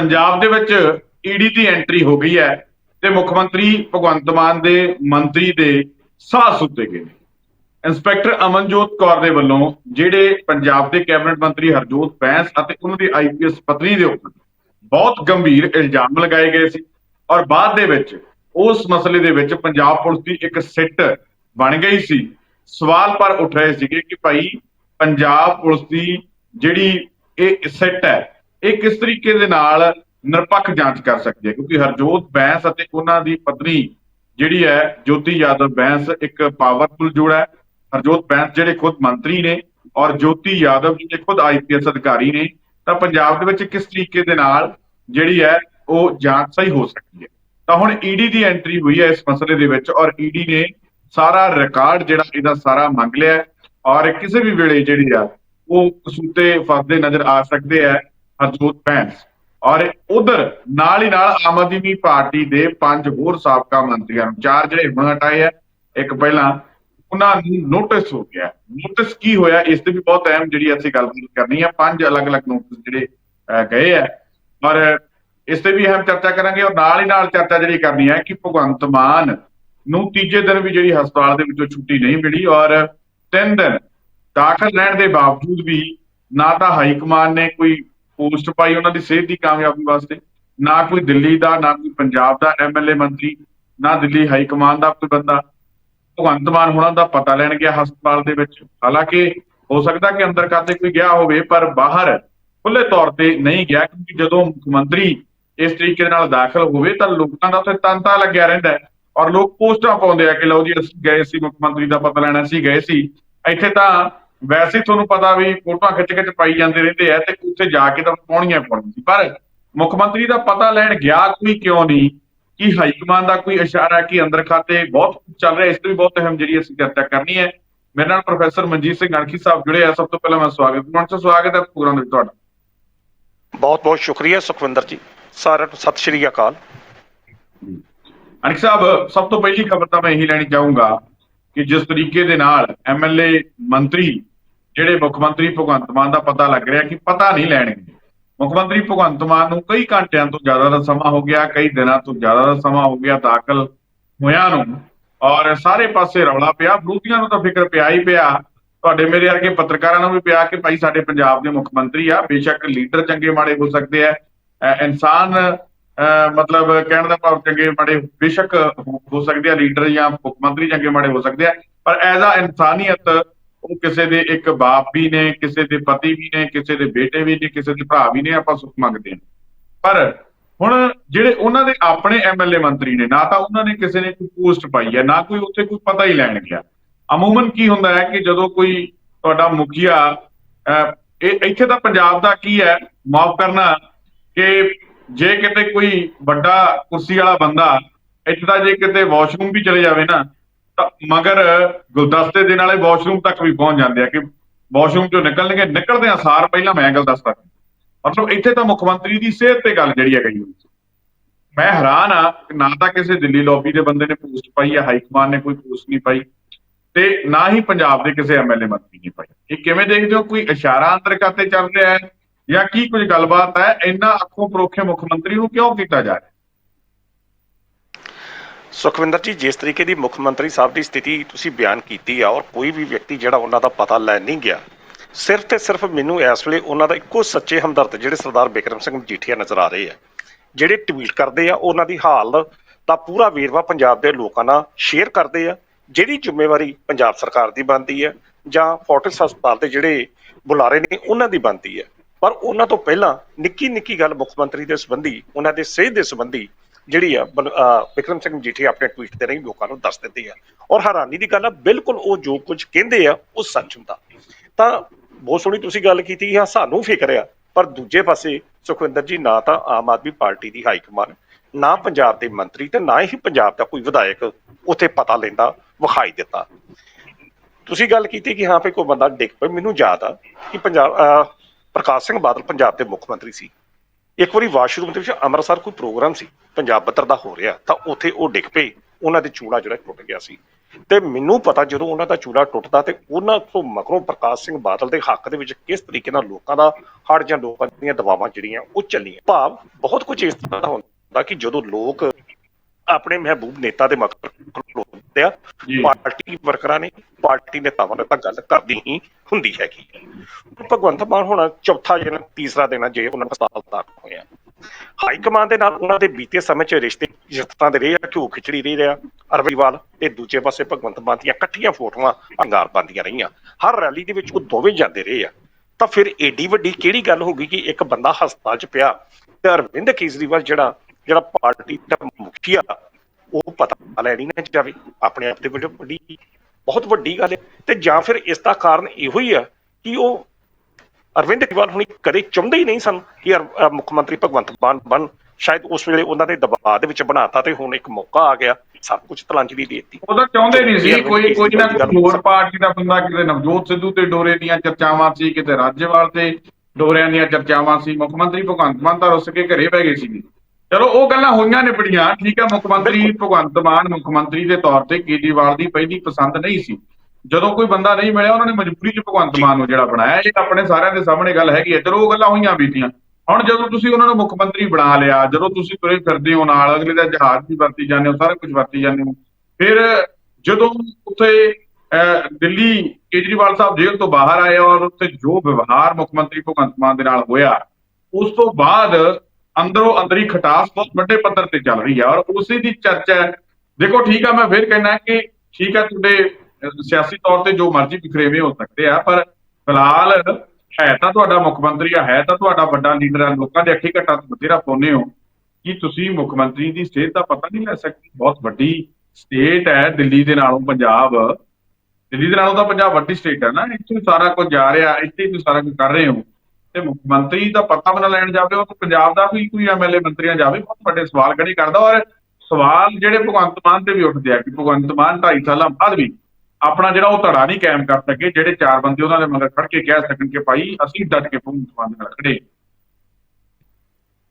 ਪੰਜਾਬ ਦੇ ਵਿੱਚ ਈਡੀ ਦੀ ਐਂਟਰੀ ਹੋ ਗਈ ਹੈ ਤੇ ਮੁੱਖ ਮੰਤਰੀ ਭਗਵੰਤ ਮਾਨ ਦੇ ਮੰਤਰੀ ਦੇ ਸਾਹ ਸੁੱਤੇ ਗਏ ਨੇ। ਇੰਸਪੈਕਟਰ ਅਮਨਜੋਤ ਕੌਰ ਦੇ ਵੱਲੋਂ ਜਿਹੜੇ ਪੰਜਾਬ ਦੇ ਕੈਬਨਿਟ ਮੰਤਰੀ ਹਰਜੋਤ ਬੈਂਸ ਅਤੇ ਉਹਨਾਂ ਦੀ ਆਈਪੀਐਸ ਪਤਨੀ ਦੇ ਉੱਪਰ ਬਹੁਤ ਗੰਭੀਰ ਇਲਜ਼ਾਮ ਲਗਾਏ ਗਏ ਸੀ ਔਰ ਬਾਅਦ ਦੇ ਵਿੱਚ ਉਸ ਮਸਲੇ ਦੇ ਵਿੱਚ ਪੰਜਾਬ ਪੁਲਿਸ ਦੀ ਇੱਕ ਸਿੱਟ ਬਣ ਗਈ ਸੀ। ਸਵਾਲ ਪਰ ਉੱਠ ਰਹੇ ਸੀਗੇ ਕਿ ਭਾਈ, ਪੰਜਾਬ ਪੁਲਿਸ ਦੀ ਜਿਹੜੀ ਇਹ ਸਿੱਟ ਹੈ ਇਹ ਕਿਸ ਤਰੀਕੇ ਦੇ ਨਾਲ ਨਿਰਪੱਖ ਜਾਂਚ ਕਰ ਸਕਦੀ ਹੈ? ਕਿਉਂਕਿ ਹਰਜੋਤ ਬੈਂਸ ਅਤੇ ਉਹਨਾਂ ਦੀ ਪਤਨੀ ਜਿਹੜੀ ਹੈ, ਜੋਤੀ ਯਾਦਵ ਬੈਂਸ ਇੱਕ ਪਾਵਰਫੁਲ ਜੋੜਾ ਹੈ। ਹਰਜੋਤ ਬੈਂਸ ਜਿਹੜੇ ਖੁਦ ਮੰਤਰੀ ਨੇ ਔਰ ਜੋਤੀ ਯਾਦਵ ਜਿਹੜੇ ਖੁਦ ਆਈਪੀਐਸ ਅਧਿਕਾਰੀ ਨੇ, ਤਾਂ ਪੰਜਾਬ ਦੇ ਵਿੱਚ ਕਿਸ ਤਰੀਕੇ ਦੇ ਨਾਲ ਜਿਹੜੀ ਹੈ, ਉਹ ਜਾਂਚ ਸਹੀ ਹੋ ਸਕਦੀ ਹੈ? ਤਾਂ ਹੁਣ ਈਡੀ ਦੀ ਐਂਟਰੀ ਹੋਈ ਹੈ ਇਸ ਮਸਲੇ ਦੇ ਵਿੱਚ ਔਰ ਈਡੀ ਨੇ ਸਾਰਾ ਰਿਕਾਰਡ ਜਿਹੜਾ ਇਹਦਾ ਸਾਰਾ ਮੰਗ ਲਿਆ ਔਰ ਕਿਸੇ ਵੀ ਵੇਲੇ ਜਿਹੜੀ ਆ, ਉਹ ਕਸੂਤੇ ਫਸਦੇ ਨਜ਼ਰ ਆ ਸਕਦੇ ਆ ਹਰਜੋਤ ਬੈਂਸ ਔਰ ਉਧਰ ਨਾਲ ਹੀ ਨਾਲ ਆਮ ਆਦਮੀ ਪਾਰਟੀ ਦੇ ਪੰਜ ਹੋਰ ਸਾਬਕਾ ਮੰਤਰੀਆਂ ਨੂੰ ਚਾਰ ਜਿਹੜੇ ਹੁਣ ਹਟਾਏ ਆ, ਇੱਕ ਪਹਿਲਾਂ, ਉਹਨਾਂ ਨੂੰ ਨੋਟਿਸ ਹੋ ਗਿਆ। ਨੋਟਿਸ ਕੀ ਹੋਇਆ? ਇਸ ਤੇ ਵੀ ਬਹੁਤ ਅਹਿਮ ਜਿਹੜੀ ਅਸੀਂ ਗੱਲਬਾਤ ਕਰਨੀ ਆ। ਪੰਜ ਅਲੱਗ-ਅਲੱਗ ਨੋਟਿਸ ਜਿਹੜੇ ਗਏ ਆ। ਔਰ ਇਸ ਤੇ ਵੀ ਅਹਿਮ ਚਰਚਾ ਕਰਾਂਗੇ ਔਰ ਨਾਲ ਹੀ ਨਾਲ ਚਰਚਾ ਜਿਹੜੀ ਕਰਨੀ ਹੈ ਕਿ ਭਗਵੰਤ ਮਾਨ ਨੂੰ ਤੀਜੇ ਦਿਨ ਵੀ ਜਿਹੜੀ ਹਸਪਤਾਲ ਦੇ ਵਿੱਚੋਂ ਛੁੱਟੀ ਨਹੀਂ ਮਿਲੀ ਔਰ ਤਿੰਨ ਦਿਨ ਦਾਖਲ ਰਹਿਣ ਦੇ ਬਾਵਜੂਦ ਵੀ ਨਾ ਤਾਂ ਹਾਈ ਕਮਾਨ ਨੇ ਕੋਈ ਪੋਸਟ ਪਾਈ ਉਹਨਾਂ ਦੀ ਸਿਹਤ ਦੀ ਕਾਮਯਾਬੀ ਵਾਸਤੇ, ਨਾ ਕੋਈ ਦਿੱਲੀ ਦਾ, ਨਾ ਕੋਈ ਪੰਜਾਬ ਦਾ ਐਮਐਲਏ ਮੰਤਰੀ, ਨਾ ਦਿੱਲੀ ਹਾਈ ਕਮਾਨ ਦਾ ਕੋਈ ਬੰਦਾ। ਭਗਵੰਤ ਮਾਨ ਹੁਣਾਂ ਦਾ ਪਤਾ ਲੈਣ ਗਿਆ ਹਸਪਤਾਲ ਦੇ ਵਿੱਚ। ਹਾਲਾਂਕਿ ਹੋ ਸਕਦਾ ਕਿ ਅੰਦਰ ਕਾਤੇ ਕੋਈ ਗਿਆ ਹੋਵੇ, ਪਰ ਬਾਹਰ ਖੁੱਲੇ ਤੌਰ ਤੇ ਨਹੀਂ ਗਿਆ, ਕਿਉਂਕਿ ਜਦੋਂ ਮੁੱਖ ਮੰਤਰੀ ਇਸ ਤਰੀਕੇ ਨਾਲ ਦਾਖਲ ਹੋਵੇ, ਤਾਂ ਲੋਕਾਂ ਦਾ ਉੱਥੇ ਤੰਤਾ ਲੱਗਿਆ ਰਹਿੰਦਾ ਔਰ ਲੋਕ ਪੋਸਟਾਂ ਪਾਉਂਦੇ ਆ ਕਿ ਲਓ ਜੀ, ਅਸੀਂ ਗਏ ਸੀ, ਮੁੱਖ ਮੰਤਰੀ ਦਾ ਪਤਾ ਲੈਣਾ ਸੀ, ਗਏ ਸੀ। ਇੱਥੇ ਤਾਂ ਵੈਸੇ ਹੀ ਤੁਹਾਨੂੰ ਪਤਾ ਵੀ ਫੋਟੋਆਂ ਖਿੱਚ ਖਿੱਚ ਪਾਈ ਜਾਂਦੇ ਰਹਿੰਦੇ ਆ ਤੇ ਉੱਥੇ ਜਾ ਕੇ ਤਾਂ ਪਾਉਣੀਆਂ ਪਾਉਣੀਆਂ ਸੀ। ਪਰ ਮੁੱਖ ਮੰਤਰੀ ਦਾ ਪਤਾ ਲੈਣ ਗਿਆ ਕੋਈ ਕਿਉਂ ਨਹੀਂ ਕੀ ਹਾਈ ਕਮਾਂਡ ਦਾ ਕੋਈ ਇਸ਼ਾਰਾ ਕਿ ਅੰਦਰ ਖਾਤੇ ਬਹੁਤ ਚੱਲ ਰਿਹਾ ਇਸ ਤੇ ਵੀ ਬਹੁਤ ਅਹਿਮ ਜਿਹੜੀ ਅਸੀਂ ਚਰਚਾ ਕਰਨੀ ਹੈ। ਮੇਰੇ ਨਾਲ ਪ੍ਰੋਫੈਸਰ ਮਨਜੀਤ ਸਿੰਘ ਅਣਖੀ ਸਾਹਿਬ ਜੁੜੇ ਆ। ਸਭ ਤੋਂ ਪਹਿਲਾਂ ਮੈਂ ਸਵਾਗਤ ਕਰਨਾ ਸਵਾਗਤ ਹੈ ਪ੍ਰੋਗਰਾਮ ਦੇ ਤੁਹਾਡਾ। ਬਹੁਤ ਬਹੁਤ ਸ਼ੁਕਰੀਆ ਸੁਖਵਿੰਦਰ ਜੀ ਸਾਰਿਆਂ ਨੂੰ ਸਤਿ ਸ਼੍ਰੀ ਅਕਾਲ। ਅਣਖ ਸਾਹਿਬ ਸਭ ਤੋਂ ਪਹਿਲੀ ਖਬਰ ਤਾਂ ਮੈਂ ਇਹੀ ਲੈਣੀ ਚਾਹੂੰਗਾ ਕਿ ਜਿਸ ਤਰੀਕੇ ਦੇ ਨਾਲ ਐਮਐਲਏ ਮੰਤਰੀ ਜਿਹੜੇ ਮੁੱਖ ਮੰਤਰੀ ਭਗਵੰਤ ਮਾਨ ਦਾ ਪਤਾ ਲੱਗ ਰਿਹਾ ਕਿ ਪਤਾ ਨਹੀਂ ਲੈਣਗੇ। ਮੁੱਖ ਮੰਤਰੀ ਭਗਵੰਤ ਮਾਨ ਨੂੰ ਕਈ ਘੰਟਿਆਂ ਤੋਂ ਜ਼ਿਆਦਾ ਦਾ ਸਮਾਂ ਹੋ ਗਿਆ, ਕਈ ਦਿਨਾਂ ਤੋਂ ਜ਼ਿਆਦਾ ਦਾ ਸਮਾਂ ਹੋ ਗਿਆ ਦਾਖਲ ਹੋਇਆ ਨੂੰ ਔਰ ਸਾਰੇ ਪਾਸੇ ਰੌਲਾ ਪਿਆ। ਵਿਰੋਧੀਆਂ ਨੂੰ ਤਾਂ ਫਿਕਰ ਪਿਆ ਹੀ ਪਿਆ। ਤੁਹਾਡੇ ਮੇਰੇ ਵਰਗੇ ਪੱਤਰਕਾਰਾਂ ਨੂੰ ਵੀ ਪਿਆ ਕਿ ਭਾਈ ਸਾਡੇ ਪੰਜਾਬ ਦੇ ਮੁੱਖ ਮੰਤਰੀ ਆ, ਬੇਸ਼ੱਕ ਲੀਡਰ ਚੰਗੇ ਮਾੜੇ ਹੋ ਸਕਦੇ ਆ ਇਨਸਾਨ, ਅਹ ਮਤਲਬ ਕਹਿਣ ਦਾ ਭਾਵ ਚੰਗੇ ਮਾੜੇ ਬੇਸ਼ੱਕ ਹੋ ਸਕਦੇ ਆ, ਲੀਡਰ ਜਾਂ ਮੁੱਖ ਮੰਤਰੀ ਚੰਗੇ ਮਾੜੇ ਹੋ ਸਕਦੇ ਆ, ਪਰ ਐਜ਼ ਆ ਇਨਸਾਨੀਅਤ ਉਹ ਕਿਸੇ ਦੇ ਇੱਕ ਬਾਪ ਵੀ ਨੇ ਕਿਸੇ ਦੇ ਪਤੀ ਵੀ ਨੇ ਕਿਸੇ ਦੇ ਬੇਟੇ ਵੀ ਨੇ ਕਿਸੇ ਦੇ ਭਰਾ ਵੀ ਨੇ ਆਪਾਂ ਸੁੱਖ ਮੰਗਦੇ ਹਾਂ। ਪਰ ਹੁਣ ਜਿਹੜੇ ਉਹਨਾਂ ਦੇ ਆਪਣੇ ਐਮਐਲਏ ਮੰਤਰੀ ਨੇ ਨਾ ਤਾਂ ਉਹਨਾਂ ਨੇ ਕਿਸੇ ਨੇ ਕੋਈ ਪੋਸਟ ਪਾਈ ਹੈ ਨਾ ਕੋਈ ਉੱਥੇ ਕੋਈ ਪਤਾ ਹੀ ਲੈਣ ਗਿਆ। ਅਮੂਮਨ ਕੀ ਹੁੰਦਾ ਹੈ ਕਿ ਜਦੋਂ ਕੋਈ ਤੁਹਾਡਾ ਮੁਖੀਆ ਅਹ, ਇਹ ਇੱਥੇ ਤਾਂ ਪੰਜਾਬ ਦਾ ਕੀ ਹੈ ਮਾਫ ਕਰਨਾ ਕਿ ਜੇ ਕਿਤੇ ਕੋਈ ਵੱਡਾ ਕੁਰਸੀ ਵਾਲਾ ਬੰਦਾ ਇੱਥੇ ਤਾਂ ਜੇ ਕਿਤੇ ਵਾਸ਼ਰੂਮ ਵੀ ਚਲੇ ਜਾਵੇ ਨਾ ਮਗਰ ਗੁਲਦਸਤੇ ਦੇ ਨਾਲੇ ਵਾਸ਼ਰੂਮ ਤੱਕ ਵੀ ਪਹੁੰਚ ਜਾਂਦੇ ਆ ਕਿ ਵਾਸ਼ਰੂਮ ਚੋਂ ਨਿਕਲਣਗੇ, ਨਿਕਲਦੇ ਆ ਸਾਰ ਪਹਿਲਾਂ ਮੈਂ ਗੱਲ ਗੁਲਦਸਤਾ ਮਤਲਬ ਇੱਥੇ ਤਾਂ ਮੁੱਖ ਮੰਤਰੀ ਦੀ ਸਿਹਤ ਤੇ ਗੱਲ ਜਿਹੜੀ ਹੈ ਗਈ ਹੋਈ ਮੈਂ ਹੈਰਾਨ ਆ ਕਿ ਨਾ ਤਾਂ ਕਿਸੇ ਦਿੱਲੀ ਲੌਬੀ ਦੇ ਬੰਦੇ ਨੇ ਪੋਸਟ ਪਾਈ ਹੈ ਹਾਈ ਕਮਾਨ ਨੇ ਕੋਈ ਪੋਸਟ ਨਹੀਂ ਪਾਈ ਤੇ ਨਾ ਹੀ ਪੰਜਾਬ ਦੇ ਕਿਸੇ ਐਮਐਲਏ ਮੰਤਰੀ ਨੇ ਪਾਈ। ਇਹ ਕਿਵੇਂ ਦੇਖਦੇ ਹੋ? ਕੋਈ ਇਸ਼ਾਰਾ ਅੰਦਰ ਖਾਤੇ ਚੱਲ ਰਿਹਾ ਹੈ ਜਾਂ ਕੀ ਕੁਝ ਗੱਲਬਾਤ ਹੈ? ਇੰਨਾ ਅੱਖੋਂ ਪਰੋਖੇ ਮੁੱਖ ਮੰਤਰੀ ਨੂੰ ਕਿਉਂ ਕੀਤਾ ਜਾ ਰਿਹਾ? ਸੁਖਵਿੰਦਰ ਜੀ, ਜਿਸ ਤਰੀਕੇ ਦੀ ਮੁੱਖ ਮੰਤਰੀ ਸਾਹਿਬ ਦੀ ਸਥਿਤੀ ਤੁਸੀਂ ਬਿਆਨ ਕੀਤੀ ਆ ਔਰ ਕੋਈ ਵੀ ਵਿਅਕਤੀ ਜਿਹੜਾ ਉਹਨਾਂ ਦਾ ਪਤਾ ਲੈ ਨਹੀਂ ਗਿਆ, ਸਿਰਫ ਤੇ ਸਿਰਫ ਮੈਨੂੰ ਇਸ ਵੇਲੇ ਉਹਨਾਂ ਦਾ ਇੱਕੋ ਸੱਚੇ ਹਮਦਰਦ ਜਿਹੜੇ ਸਰਦਾਰ ਬਿਕਰਮ ਸਿੰਘ ਮਜੀਠੀਆ ਨਜ਼ਰ ਆ ਰਹੇ ਆ, ਜਿਹੜੇ ਟਵੀਟ ਕਰਦੇ ਆ, ਉਹਨਾਂ ਦੀ ਹਾਲ ਦਾ ਪੂਰਾ ਵੇਰਵਾ ਪੰਜਾਬ ਦੇ ਲੋਕਾਂ ਨਾਲ ਸ਼ੇਅਰ ਕਰਦੇ ਆ, ਜਿਹੜੀ ਜ਼ਿੰਮੇਵਾਰੀ ਪੰਜਾਬ ਸਰਕਾਰ ਦੀ ਬਣਦੀ ਹੈ ਜਾਂ ਫੋਰਟਿਸ ਹਸਪਤਾਲ ਦੇ ਜਿਹੜੇ ਬੁਲਾਰੇ ਨੇ, ਉਹਨਾਂ ਦੀ ਬਣਦੀ ਹੈ ਪਰ ਉਹਨਾਂ ਤੋਂ ਪਹਿਲਾਂ ਨਿੱਕੀ ਨਿੱਕੀ ਗੱਲ ਮੁੱਖ ਮੰਤਰੀ ਦੇ ਸੰਬੰਧੀ, ਉਹਨਾਂ ਦੇ ਸਿਹਤ ਦੇ ਸੰਬੰਧੀ ਜਿਹੜੀ ਆ, ਬਲ- ਵਿਕਰਮ ਸਿੰਘ ਮਜੀਠੀ ਆਪਣੇ ਟਵੀਟ ਤੇ ਰਹੀ, ਲੋਕਾਂ ਨੂੰ ਦੱਸ ਦਿੰਦੇ ਆ। ਔਰ ਹੈਰਾਨੀ ਦੀ ਗੱਲ ਆ, ਬਿਲਕੁਲ ਉਹ ਜੋ ਕੁਝ ਕਹਿੰਦੇ ਆ, ਉਹ ਸੱਚ ਹੁੰਦਾ। ਤਾਂ ਬਹੁਤ ਸੋਹਣੀ ਤੁਸੀਂ ਗੱਲ ਕੀਤੀ ਹਾਂ ਸਾਨੂੰ ਫਿਕਰ ਆ, ਪਰ ਦੂਜੇ ਪਾਸੇ ਸੁਖਵਿੰਦਰ ਜੀ, ਨਾ ਤਾਂ ਆਮ ਆਦਮੀ ਪਾਰਟੀ ਦੀ ਹਾਈ ਕਮਾਨ, ਨਾ ਪੰਜਾਬ ਦੇ ਮੰਤਰੀ ਤੇ ਨਾ ਹੀ ਪੰਜਾਬ ਦਾ ਕੋਈ ਵਿਧਾਇਕ ਉੱਥੇ ਪਤਾ ਲੈਂਦਾ, ਵਿਖਾਈ ਦਿੱਤਾ। ਤੁਸੀਂ ਗੱਲ ਕੀਤੀ ਕਿ ਹਾਂ ਭਈ ਕੋਈ ਬੰਦਾ ਡਿੱਗ ਪਏ ਮੈਨੂੰ ਯਾਦ ਆ ਕਿ ਪੰਜਾਬ ਪ੍ਰਕਾਸ਼ ਸਿੰਘ ਬਾਦਲ ਪੰਜਾਬ ਦੇ ਮੁੱਖ ਮੰਤਰੀ ਸੀ। ਇੱਕ ਵਾਰੀ ਵਾਸ਼ਰੂਮ ਦੇ ਵਿੱਚ ਅੰਮ੍ਰਿਤਸਰ ਕੋਈ ਪ੍ਰੋਗਰਾਮ ਸੀ, ਪੰਜਾਬ ਬੱਤਰ ਦਾ ਹੋ ਰਿਹਾ, ਤਾਂ ਉੱਥੇ ਉਹ ਡਿੱਗ ਪਏ, ਉਹਨਾਂ ਦੇ ਚੂੜਾ ਜਿਹੜਾ ਟੁੱਟ ਗਿਆ ਸੀ। ਤੇ ਮੈਨੂੰ ਪਤਾ ਜਦੋਂ ਉਹਨਾਂ ਦਾ ਚੂੜਾ ਟੁੱਟਦਾ ਤੇ ਉਹਨਾਂ ਤੋਂ ਮਗਰੋਂ ਪ੍ਰਕਾਸ਼ ਸਿੰਘ ਬਾਦਲ ਦੇ ਹੱਕ ਦੇ ਵਿੱਚ ਕਿਸ ਤਰੀਕੇ ਨਾਲ ਲੋਕਾਂ ਦਾ ਹੜ ਜਾਂ ਲੋਕਾਂ ਦੀਆਂ ਦਬਾਵਾਂ ਜਿਹੜੀਆਂ ਉਹ ਚੱਲੀਆਂ। ਭਾਵ ਬਹੁਤ ਕੁਝ ਇਸ ਤਰ੍ਹਾਂ ਦਾ ਹੁੰਦਾ ਕਿ ਜਦੋਂ ਲੋਕ ਆਪਣੇ ਮਹਿਬੂਬ ਨੇਤਾ ਦੇ ਮਗਰ ਖਲੋਤੇ ਆ। ਪਾਰਟੀ ਵਰਕਰਾਂ ਨੇ ਪਾਰਟੀ ਨੇਤਾਵਾਂ ਨਾਲ ਤਾਂ ਗੱਲ ਕਰਦੀ ਹੀ ਹੁੰਦੀ ਹੈਗੀ। ਭਗਵੰਤ ਮਾਨ ਹੁਣ ਚੌਥਾ ਦਿਨ ਤੀਸਰਾ ਦਿਨ ਆ ਜੇ ਉਹਨਾਂ ਦਾ ਹਸਪਤਾਲ ਦਾਖਲ ਹੋਇਆ ਹਾਈ ਕਮਾਂਡ ਦੇ ਨਾਲ ਉਹਨਾਂ ਦੇ ਬੀਤੇ ਸਮੇਂ 'ਚ ਰਿਸ਼ਤੇ ਜਿਸ ਤਰ੍ਹਾਂ ਦੇ ਰਹੇ ਆ ਘਿਓ ਖਿਚੜੀ ਰਹੇ ਰਿਹਾ ਅਰਵੀਵਾਲ ਤੇ ਦੂਜੇ ਪਾਸੇ ਭਗਵੰਤ ਮਾਨ ਦੀਆਂ ਇਕੱਠੀਆਂ ਫੋਟੋਆਂ ਅੰਗਾਰ ਬੰਦੀਆਂ ਰਹੀਆਂ ਹਰ ਰੈਲੀ ਦੇ ਵਿੱਚ ਉਹ ਦੋਵੇਂ ਜਾਂਦੇ ਰਹੇ ਆ ਤਾਂ ਫਿਰ ਏਡੀ ਵੱਡੀ ਕਿਹੜੀ ਗੱਲ ਹੋ ਗਈ ਕਿ ਇੱਕ ਬੰਦਾ ਹਸਪਤਾਲ 'ਚ ਪਿਆ ਤੇ ਅਰਵਿੰਦ ਕੇਜਰੀਵਾਲ ਜਿਹੜਾ ਜਿਹੜਾ ਪਾਰਟੀ ਦਾ ਮੁਖੀਆ ਉਹ ਪਤਾ ਲੈਣੀ ਨਾ ਜਾਵੇ ਆਪਣੇ ਆਪ ਦੇ ਵਿੱਚ ਵੱਡੀ ਬਹੁਤ ਵੱਡੀ ਗੱਲ ਹੈ। ਤੇ ਜਾਂ ਫਿਰ ਇਸ ਦਾ ਕਾਰਨ ਇਹੋ ਹੀ ਆ ਕਿ ਉਹ ਅਰਵਿੰਦ ਕੇਜਰੀਵਾਲ ਹੁਣੀ ਕਦੇ ਚਾਹੁੰਦੇ ਹੀ ਨਹੀਂ ਸਨ ਕਿ ਮੁੱਖ ਮੰਤਰੀ ਭਗਵੰਤ ਮਾਨ ਬਣ। ਸ਼ਾਇਦ ਉਸ ਵੇਲੇ ਉਹਨਾਂ ਦੇ ਦਬਾਅ ਦੇ ਵਿੱਚ ਬਣਾਤਾ ਤੇ ਹੁਣ ਇੱਕ ਮੌਕਾ ਆ ਗਿਆ ਸਭ ਕੁਝ ਤਲਾਂਜਲੀ ਦੇ ਦਿੱਤੀ ਉਹ ਤਾਂ ਚਾਹੁੰਦੇ ਨਹੀਂ ਸੀ ਕੋਈ ਕੋਈ ਨਾ ਹੋਰ ਪਾਰਟੀ ਦਾ ਬੰਦਾ ਕਿਤੇ ਨਵਜੋਤ ਸਿੱਧੂ ਤੇ ਡੋਰੇ ਦੀਆਂ ਚਰਚਾਵਾਂ ਸੀ ਕਿਤੇ ਰਾਜੇਵਾਲ ਤੇ ਡੋਰਿਆਂ ਦੀਆਂ ਚਰਚਾਵਾਂ ਸੀ ਮੁੱਖ ਮੰਤਰੀ ਭਗਵੰਤ ਮਾਨ ਤਾਂ ਰੁੱਸ ਕੇ ਘਰੇ ਬਹਿ ਗਏ ਸੀ। ਚਲੋ ਉਹ ਗੱਲਾਂ ਹੋਈਆਂ ਨਿਬੜੀਆਂ ਠੀਕ ਹੈ ਮੁੱਖ ਮੰਤਰੀ ਭਗਵੰਤ ਮਾਨ ਮੁੱਖ ਮੰਤਰੀ ਦੇ ਤੌਰ ਤੇ ਕੇਜਰੀਵਾਲ ਦੀ ਪਹਿਲੀ ਪਸੰਦ ਨਹੀਂ ਸੀ। ਜਦੋਂ ਕੋਈ ਬੰਦਾ ਨਹੀਂ ਮਿਲਿਆ ਉਹਨਾਂ ਨੇ ਮਜਬੂਰੀ 'ਚ ਭਗਵੰਤ ਮਾਨ ਨੂੰ ਜਿਹੜਾ ਬਣਾਇਆ। ਇਹ ਆਪਣੇ ਸਾਰਿਆਂ ਦੇ ਸਾਹਮਣੇ ਗੱਲ ਹੈਗੀ ਹੈ। ਚਲੋ ਉਹ ਗੱਲਾਂ ਹੋਈਆਂ ਬੀਤੀਆਂ। ਹੁਣ ਜਦੋਂ ਤੁਸੀਂ ਉਹਨਾਂ ਨੂੰ ਮੁੱਖ ਮੰਤਰੀ ਬਣਾ ਲਿਆ ਜਦੋਂ ਤੁਸੀਂ ਤੁਰੇ ਫਿਰਦੇ ਹੋ ਨਾਲ ਅਗਲੇ ਦਾ ਜਹਾਜ਼ ਵੀ ਵਰਤੀ ਜਾਂਦੇ ਹੋ ਸਾਰਾ ਕੁਝ ਵਰਤੀ ਜਾਂਦੇ ਹੋ। ਫਿਰ ਜਦੋਂ ਉੱਥੇ ਅਹ, ਦਿੱਲੀ ਕੇਜਰੀਵਾਲ ਸਾਹਿਬ ਜੇਲ੍ਹ ਤੋਂ ਬਾਹਰ ਆਏ ਔਰ ਉੱਥੇ ਜੋ ਵਿਵਹਾਰ ਮੁੱਖ ਮੰਤਰੀ ਭਗਵੰਤ ਮਾਨ ਦੇ ਨਾਲ ਹੋਇਆ ਉਸ ਤੋਂ ਬਾਅਦ ਅੰਦਰੋਂ ਅੰਦਰੀ ਖਟਾਸ ਬਹੁਤ ਵੱਡੇ ਪੱਧਰ ਤੇ ਚੱਲ ਰਹੀ ਹੈ ਔਰ ਉਸੇ ਦੀ ਚਰਚਾ ਦੇਖੋ ਠੀਕ ਆ, ਮੈਂ ਫਿਰ ਕਹਿਣਾ ਕਿ ਠੀਕ ਹੈ ਤੁਹਾਡੇ ਸਿਆਸੀ ਤੌਰ ਤੇ ਜੋ ਮਰਜ਼ੀ ਵਿਖਰੇਵੇਂ ਹੋ ਸਕਦੇ ਆ, ਪਰ ਫਿਲਹਾਲ ਹੈ ਤਾਂ ਤੁਹਾਡਾ ਮੁੱਖ ਮੰਤਰੀ ਆ, ਹੈ ਤਾਂ ਤੁਹਾਡਾ ਵੱਡਾ ਲੀਡਰ ਆ, ਲੋਕਾਂ ਦੇ ਅੱਖੀ ਘੱਟਾ ਤੋਂ ਬਥੇਰਾ ਪਾਉਂਦੇ ਹੋ। ਕਿ ਤੁਸੀਂ ਮੁੱਖ ਮੰਤਰੀ ਦੀ ਸਿਹਤ ਦਾ ਪਤਾ ਨਹੀਂ ਲੈ ਸਕਦੇ? ਬਹੁਤ ਵੱਡੀ ਸਟੇਟ ਹੈ ਦਿੱਲੀ ਦੇ ਨਾਲੋਂ ਪੰਜਾਬ। ਦਿੱਲੀ ਦੇ ਨਾਲੋਂ ਤਾਂ ਪੰਜਾਬ ਵੱਡੀ ਸਟੇਟ ਹੈ ਨਾ, ਇੱਥੇ ਸਾਰਾ ਕੁਝ ਜਾ ਰਿਹਾ, ਇੱਥੇ ਤੁਸੀਂ ਸਾਰਾ ਕੁਝ ਕਰ ਰਹੇ ਹੋ। ਤੇ ਮੰਤਰੀ ਦਾ ਪਤਾ ਬਣਾ ਲੈਣ ਜਾਵੇ, ਉਹ ਪੰਜਾਬ ਦਾ ਵੀ ਕੋਈ ਐਮਐਲਏ ਮੰਤਰੀਆਂ ਜਾਵੇ, ਬਹੁਤ ਵੱਡੇ ਸਵਾਲ ਖੜੇ ਕਰਦਾ ਔਰ ਸਵਾਲ ਜਿਹੜੇ ਭਗਵੰਤ ਮਾਨ ਤੇ ਵੀ ਉੱਠਦੇ ਆ ਕਿ ਭਗਵੰਤ ਮਾਨ 2.5 ਸਾਲਾਂ ਬਾਅਦ ਵੀ ਆਪਣਾ ਜਿਹੜਾ ਉਹ ਧੜਾ ਨਹੀਂ ਕਾਇਮ ਕਰ ਸਕੇ, ਜਿਹੜੇ ਚਾਰ ਬੰਦੇ ਉਹਨਾਂ ਦੇ ਮਗਰ ਖੜ ਕੇ ਕਹਿ ਸਕਣ ਕਿ ਭਾਈ ਅਸੀਂ ਡਟ ਕੇ ਭਗਵੰਤ ਮਾਨ ਨਾਲ ਖੜੇ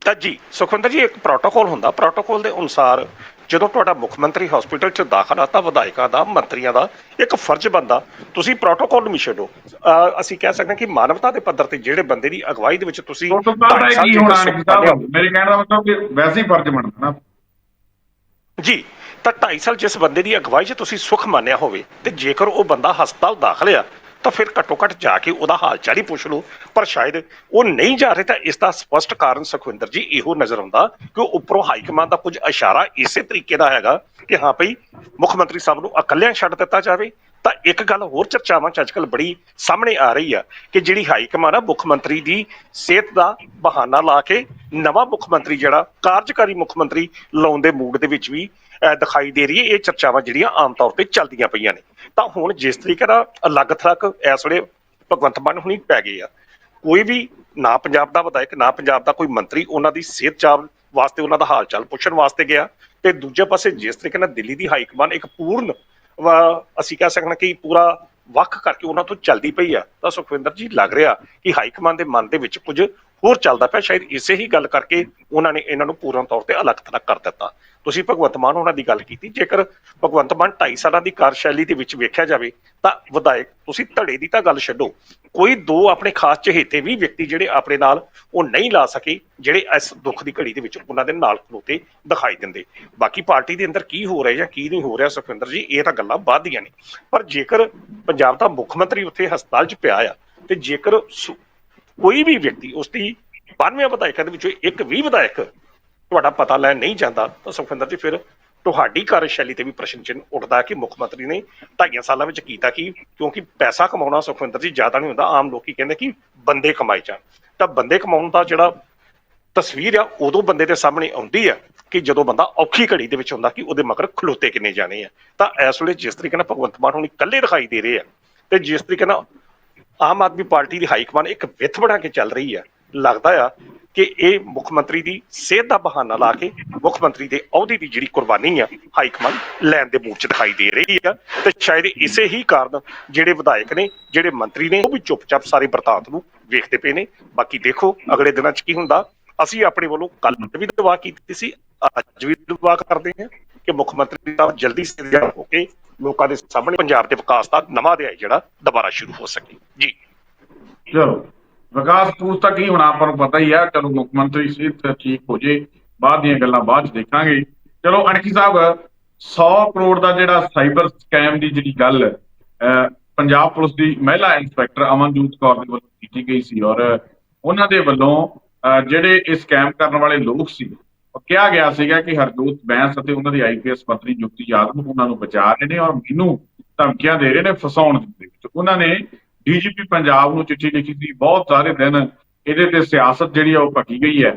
ਤਾਂ ਜੀ, ਸੁਖਵਿੰਦਰ ਜੀ, ਇੱਕ ਪ੍ਰੋਟੋਕੋਲ ਹੁੰਦਾ ਪ੍ਰੋਟੋਕੋਲ ਦੇ ਅਨੁਸਾਰ ਜਦੋਂ ਤੁਹਾਡਾ ਮੁੱਖ ਮੰਤਰੀ ਹਸਪੀਟਲ 'ਚ ਦਾਖਲ ਆ ਤਾਂ ਵਿਧਾਇਕਾਂ ਦਾ ਮੰਤਰੀਆਂ ਦਾ ਇੱਕ ਫਰਜ਼ ਬੰਦਾ ਤੁਸੀਂ ਪ੍ਰੋਟੋਕਾਲ ਨੂੰ ਛੱਡੋ। ਅਸੀਂ ਕਹਿ ਸਕਦੇ ਹਾਂ ਕਿ ਮਾਨਵਤਾ ਦੇ ਪੱਧਰ ਤੇ ਜਿਹੜੇ ਬੰਦੇ ਦੀ ਅਗਵਾਈ ਦੇ ਵਿੱਚ ਤੁਸੀਂ ਨਹੀਂ ਮੇਰੇ ਕਹਿਣ ਦਾ ਮਤਲਬ ਕਿ ਵੈਸੇ ਹੀ ਫਰਜ਼ ਬਣਦਾ ਨਾ। ਜੀ ਤਾਂ 2.5 ਸਾਲ ਜਿਸ ਬੰਦੇ ਦੀ ਅਗਵਾਈ 'ਚ ਤੁਸੀਂ ਸੁਖ ਮੰਨਿਆ ਹੋਵੇ ਤੇ ਜੇਕਰ ਉਹ ਬੰਦਾ ਹਸਪਤਾਲ ਦਾਖਲ ਆ ਤਾਂ ਫਿਰ ਘੱਟੋ ਘੱਟ ਜਾ ਕੇ ਉਹਦਾ ਹਾਲ ਚਾਲ ਹੀ ਪੁੱਛ ਲਓ। ਪਰ ਸ਼ਾਇਦ ਉਹ ਨਹੀਂ ਜਾ ਰਹੇ ਤਾਂ ਇਸ ਦਾ ਸਪਸ਼ਟ ਕਾਰਨ ਸੁਖਵਿੰਦਰ ਜੀ ਇਹੋ ਨਜ਼ਰ ਆਉਂਦਾ ਕਿ ਉੱਪਰੋਂ ਹਾਈ ਕਮਾਂਡ ਦਾ ਕੁਝ ਇਸ਼ਾਰਾ ਇਸੇ ਤਰੀਕੇ ਦਾ ਹੈਗਾ ਕਿ ਹਾਂ ਭਈ ਮੁੱਖ ਮੰਤਰੀ ਸਾਹਿਬ ਨੂੰ ਇਕੱਲਿਆਂ ਛੱਡ ਦਿੱਤਾ ਜਾਵੇ। ਤਾਂ ਇੱਕ ਗੱਲ ਹੋਰ ਚਰਚਾਵਾਂ ਚ ਅੱਜਕੱਲ ਬੜੀ ਸਾਹਮਣੇ ਆ ਰਹੀ ਆ ਕਿ ਜਿਹੜੀ ਹਾਈ ਕਮਾਂਡ ਆ ਮੁੱਖ ਮੰਤਰੀ ਦੀ ਸਿਹਤ ਦਾ ਬਹਾਨਾ ਲਾ ਕੇ ਨਵਾਂ ਮੁੱਖ ਮੰਤਰੀ ਜਿਹੜਾ ਕਾਰਜਕਾਰੀ ਮੁੱਖ ਮੰਤਰੀ ਲਾਉਣ ਦੇ ਮੂਡ ਦੇ ਵਿੱਚ ਵੀ ਦਿਖਾਈ ਦੇ ਰਹੀ ਹੈ। ਇਹ ਚਰਚਾਵਾਂ ਜਿਹੜੀਆਂ ਆਮ ਤੌਰ ਤੇ ਚੱਲਦੀਆਂ ਪਈਆਂ ਨੇ। ਤਾਂ ਹੁਣ ਜਿਸ ਤਰੀਕੇ ਦਾ ਅਲੱਗ ਥਲੱਗ ਇਸ ਵੇਲੇ ਭਗਵੰਤ ਮਾਨ ਹੁਣੀ ਪੈ ਗਏ ਆ, ਕੋਈ ਵੀ ਨਾ ਪੰਜਾਬ ਦਾ ਵਿਧਾਇਕ, ਨਾ ਪੰਜਾਬ ਦਾ ਕੋਈ ਮੰਤਰੀ ਉਹਨਾਂ ਦੀ ਸਿਹਤ ਚਾਲ ਵਾਸਤੇ ਉਹਨਾਂ ਦਾ ਹਾਲ ਚਾਲ ਪੁੱਛਣ ਵਾਸਤੇ ਗਿਆ। ਤੇ ਦੂਜੇ ਪਾਸੇ ਜਿਸ ਤਰੀਕੇ ਨਾਲ ਦਿੱਲੀ ਦੀ ਹਾਈ ਕਮਾਂਡ ਇੱਕ ਪੂਰਨ ਵਾ- ਅਸੀਂ ਕਹਿ ਸਕਦੇ ਹਾਂ ਕਿ ਪੂਰਾ ਵੱਖ ਕਰਕੇ ਉਹਨਾਂ ਤੋਂ ਚੱਲਦੀ ਪਈ ਆ। ਤਾਂ ਸੁਖਵਿੰਦਰ ਜੀ, ਲੱਗ ਰਿਹਾ ਕਿ ਹਾਈ ਕਮਾਂਡ ਦੇ ਮਨ ਦੇ ਵਿੱਚ ਕੁਝ ਹੋਰ ਚੱਲਦਾ ਪਿਆ, ਸ਼ਾਇਦ ਇਸੇ ਹੀ ਗੱਲ ਕਰਕੇ ਉਹਨਾਂ ਨੇ ਇਹਨਾਂ ਨੂੰ ਪੂਰਨ ਤੌਰ ਤੇ ਅਲੱਗ ਥਲੱਗ ਕਰ ਦਿੱਤਾ। ਤੁਸੀਂ ਭਗਵੰਤ ਮਾਨ ਉਹਨਾਂ ਦੀ ਗੱਲ ਕੀਤੀ, ਜੇਕਰ ਭਗਵੰਤ ਮਾਨ 2.5 ਸਾਲਾਂ ਦੀ ਕਾਰਜਸ਼ੈਲੀ ਦੇ ਵਿੱਚ ਵੇਖਿਆ ਜਾਵੇ, ਤਾਂ ਵਿਧਾਇਕ, ਤੁਸੀਂ ਧੜੇ ਦੀ ਤਾਂ ਗੱਲ ਛੱਡੋ, ਕੋਈ ਦੋ ਆਪਣੇ ਖਾਸ ਚਹੇਤੇ ਵੀ ਵਿਅਕਤੀ ਜਿਹੜੇ ਆਪਣੇ ਨਾਲ ਉਹ ਨਹੀਂ ਲਾ ਸਕੇ, ਜਿਹੜੇ ਇਸ ਦੁੱਖ ਦੀ ਘੜੀ ਦੇ ਵਿੱਚ ਉਹਨਾਂ ਦੇ ਨਾਲ ਖਲੋਤੇ ਦਿਖਾਈ ਦਿੰਦੇ। ਬਾਕੀ ਪਾਰਟੀ ਦੇ ਅੰਦਰ ਕੀ ਹੋ ਰਿਹਾ ਜਾਂ ਕੀ ਨਹੀਂ ਹੋ ਰਿਹਾ, ਸੁਖਵਿੰਦਰ ਜੀ, ਇਹ ਤਾਂ ਗੱਲਾਂ ਬਾਅਦ ਦੀਆਂ ਨੇ। ਪਰ ਜੇਕਰ ਪੰਜਾਬ ਦਾ ਮੁੱਖ ਮੰਤਰੀ ਉੱਥੇ ਹਸਪਤਾਲ 'ਚ ਪਿਆ ਆ, ਤੇ ਜੇਕਰ ਕੋਈ ਵੀ ਵਿਅਕਤੀ, ਉਸ ਦੀ 92 ਵਿਧਾਇਕਾਂ ਦੇ ਵਿੱਚੋਂ ਇੱਕ ਵੀ ਵਿਧਾਇਕ ਤੁਹਾਡਾ ਪਤਾ ਲੈਣ ਨਹੀਂ ਜਾਂਦਾ, ਤਾਂ ਸੁਖਵਿੰਦਰ ਜੀ, ਫਿਰ ਤੁਹਾਡੀ ਕਾਰਜਸ਼ੈਲੀ ਤੇ ਵੀ ਪ੍ਰਸ਼ਨ ਚਿੰਨ੍ਹ ਉੱਠਦਾ ਕਿ ਮੁੱਖ ਮੰਤਰੀ ਨੇ ਢਾਈਆਂ ਸਾਲਾਂ ਵਿੱਚ ਕੀਤਾ ਕੀ? ਕਿਉਂਕਿ ਪੈਸਾ ਕਮਾਉਣਾ ਸੁਖਵਿੰਦਰ ਜੀ ਜ਼ਿਆਦਾ ਨਹੀਂ ਹੁੰਦਾ, ਆਮ ਲੋਕੀ ਕਹਿੰਦੇ ਕਿ ਬੰਦੇ ਕਮਾਈ ਜਾਣ। ਤਾਂ ਬੰਦੇ ਕਮਾਉਣ ਦਾ ਜਿਹੜਾ ਤਸਵੀਰ ਆ, ਉਦੋਂ ਬੰਦੇ ਦੇ ਸਾਹਮਣੇ ਆਉਂਦੀ ਆ ਕਿ ਜਦੋਂ ਬੰਦਾ ਔਖੀ ਘੜੀ ਦੇ ਵਿੱਚ ਹੁੰਦਾ ਕਿ ਉਹਦੇ ਮਗਰ ਖਲੋਤੇ ਕਿੰਨੇ ਜਾਣੇ ਆ। ਤਾਂ ਇਸ ਵੇਲੇ ਜਿਸ ਤਰੀਕੇ ਨਾਲ ਭਗਵੰਤ ਮਾਨ ਹੁਣ ਇਕੱਲੇ ਦਿਖਾਈ ਦੇ ਰਹੇ ਆ, ਤੇ ਜਿਸ ਤਰੀਕੇ ਨਾਲ ਆਮ ਆਦਮੀ ਪਾਰਟੀ ਦੀ ਹਾਈ ਕਮਾਨ ਇੱਕ ਵਿੱਥ ਬਣਾ ਕੇ ਚੱਲ ਰਹੀ ਆ ਲੱਗਦਾ ਆ ਕਿ ਇਹ ਮੁੱਖ ਮੰਤਰੀ ਦੀ ਸਿਹਤ ਦਾ ਬਹਾਨਾ ਲਾ ਕੇ ਮੁੱਖ ਮੰਤਰੀ ਦੇ ਅਹੁਦੇ ਦੀ ਜਿਹੜੀ ਕੁਰਬਾਨੀ ਆ, ਹਾਈ ਕਮਾਨ ਲੈਣ ਦੇ ਮੂਡ 'ਚ ਦਿਖਾਈ ਦੇ ਰਹੀ ਆ। ਤੇ ਸ਼ਾਇਦ ਇਸੇ ਹੀ ਕਾਰਨ ਜਿਹੜੇ ਵਿਧਾਇਕ ਨੇ, ਜਿਹੜੇ ਮੰਤਰੀ ਨੇ, ਉਹ ਵੀ ਚੁੱਪਚਾਪ ਸਾਰੇ ਬਰਤਾਂਤ ਨੂੰ ਵੇਖਦੇ ਪਏ ਨੇ। ਬਾਕੀ ਦੇਖੋ, ਅਗਲੇ ਦਿਨਾਂ 'ਚ ਕੀ ਹੁੰਦਾ। ਅਸੀਂ ਆਪਣੇ ਵੱਲੋਂ ਕੱਲ ਵੀ ਦਵਾ ਕੀਤੀ ਸੀ, ਅੱਜ ਵੀ ਦੁਆ ਕਰਦੇ ਹਾਂ ਕਿ ਮੁੱਖ ਮੰਤਰੀ ਸਾਹਿਬ ਜਲਦੀ ਸਿਹਤਯਾਬ ਹੋ ਕੇ ਲੋਕਾਂ ਦੇ ਸਾਹਮਣੇ ਪੰਜਾਬ ਦੇ ਵਿਕਾਸ ਦਾ ਨਵਾਂ ਅਧਿਆਇ ਜਿਹੜਾ ਦੁਬਾਰਾ ਸ਼ੁਰੂ ਹੋ ਸਕੇ। ਜੀ। ਚਲੋ ਵਿਕਾਸ ਪੂਸ ਤਾਂ ਕੀ ਹੋਣਾ ਆਪਾਂ ਨੂੰ ਪਤਾ ਹੀ ਆ ਚਲੋ ਮੁੱਖ ਮੰਤਰੀ ਸਿਹਤ ਠੀਕ ਹੋ ਜੇ ਬਾਅਦ ਦੀਆਂ ਗੱਲਾਂ ਬਾਅਦ ਚ ਦੇਖਾਂਗੇ। ਚਲੋ ਅਣਖੀ ਸਾਹਿਬ 100 ਕਰੋੜ ਦਾ ਜਿਹੜਾ ਸਾਈਬਰ ਸਕੈਮ ਦੀ ਜਿਹੜੀ ਗੱਲ ਅਹ, ਪੰਜਾਬ ਪੁਲਿਸ ਦੀ ਮਹਿਲਾ ਇੰਸਪੈਕਟਰ ਅਮਨਜੋਤ ਕੌਰ ਦੇ ਵੱਲੋਂ ਕੀਤੀ ਗਈ ਸੀ ਔਰ ਉਹਨਾਂ ਦੇ ਵੱਲੋਂ ਅਹ, ਜਿਹੜੇ ਇਹ ਸਕੈਮ ਕਰਨ ਵਾਲੇ ਲੋਕ ਸੀ ਕਿਹਾ ਗਿਆ ਸੀਗਾ ਕਿ ਹਰਜੋਤ ਬੈਂਸ ਅਤੇ ਉਹਨਾਂ ਦੀ ਆਈਪੀਐਸ ਮੰਤਰੀ ਜੁਗਤੀ ਯਾਦਵ ਉਹਨਾਂ ਨੂੰ ਬਚਾ ਰਹੇ ਨੇ ਔਰ ਮੈਨੂੰ ਧਮਕੀਆਂ ਦੇ ਰਹੇ ਨੇ ਫਸਾਉਣ ਦੇ ਵਿੱਚ। ਉਹਨਾਂ ਨੇ ਡੀਜੀਪੀ ਪੰਜਾਬ ਨੂੰ ਚਿੱਠੀ ਲਿਖੀ ਸੀ, ਬਹੁਤ ਸਾਰੇ ਦਿਨ ਇਹਦੇ ਤੇ ਸਿਆਸਤ ਜਿਹੜੀ ਆ ਉਹ ਭੱਕੀ ਗਈ ਹੈ।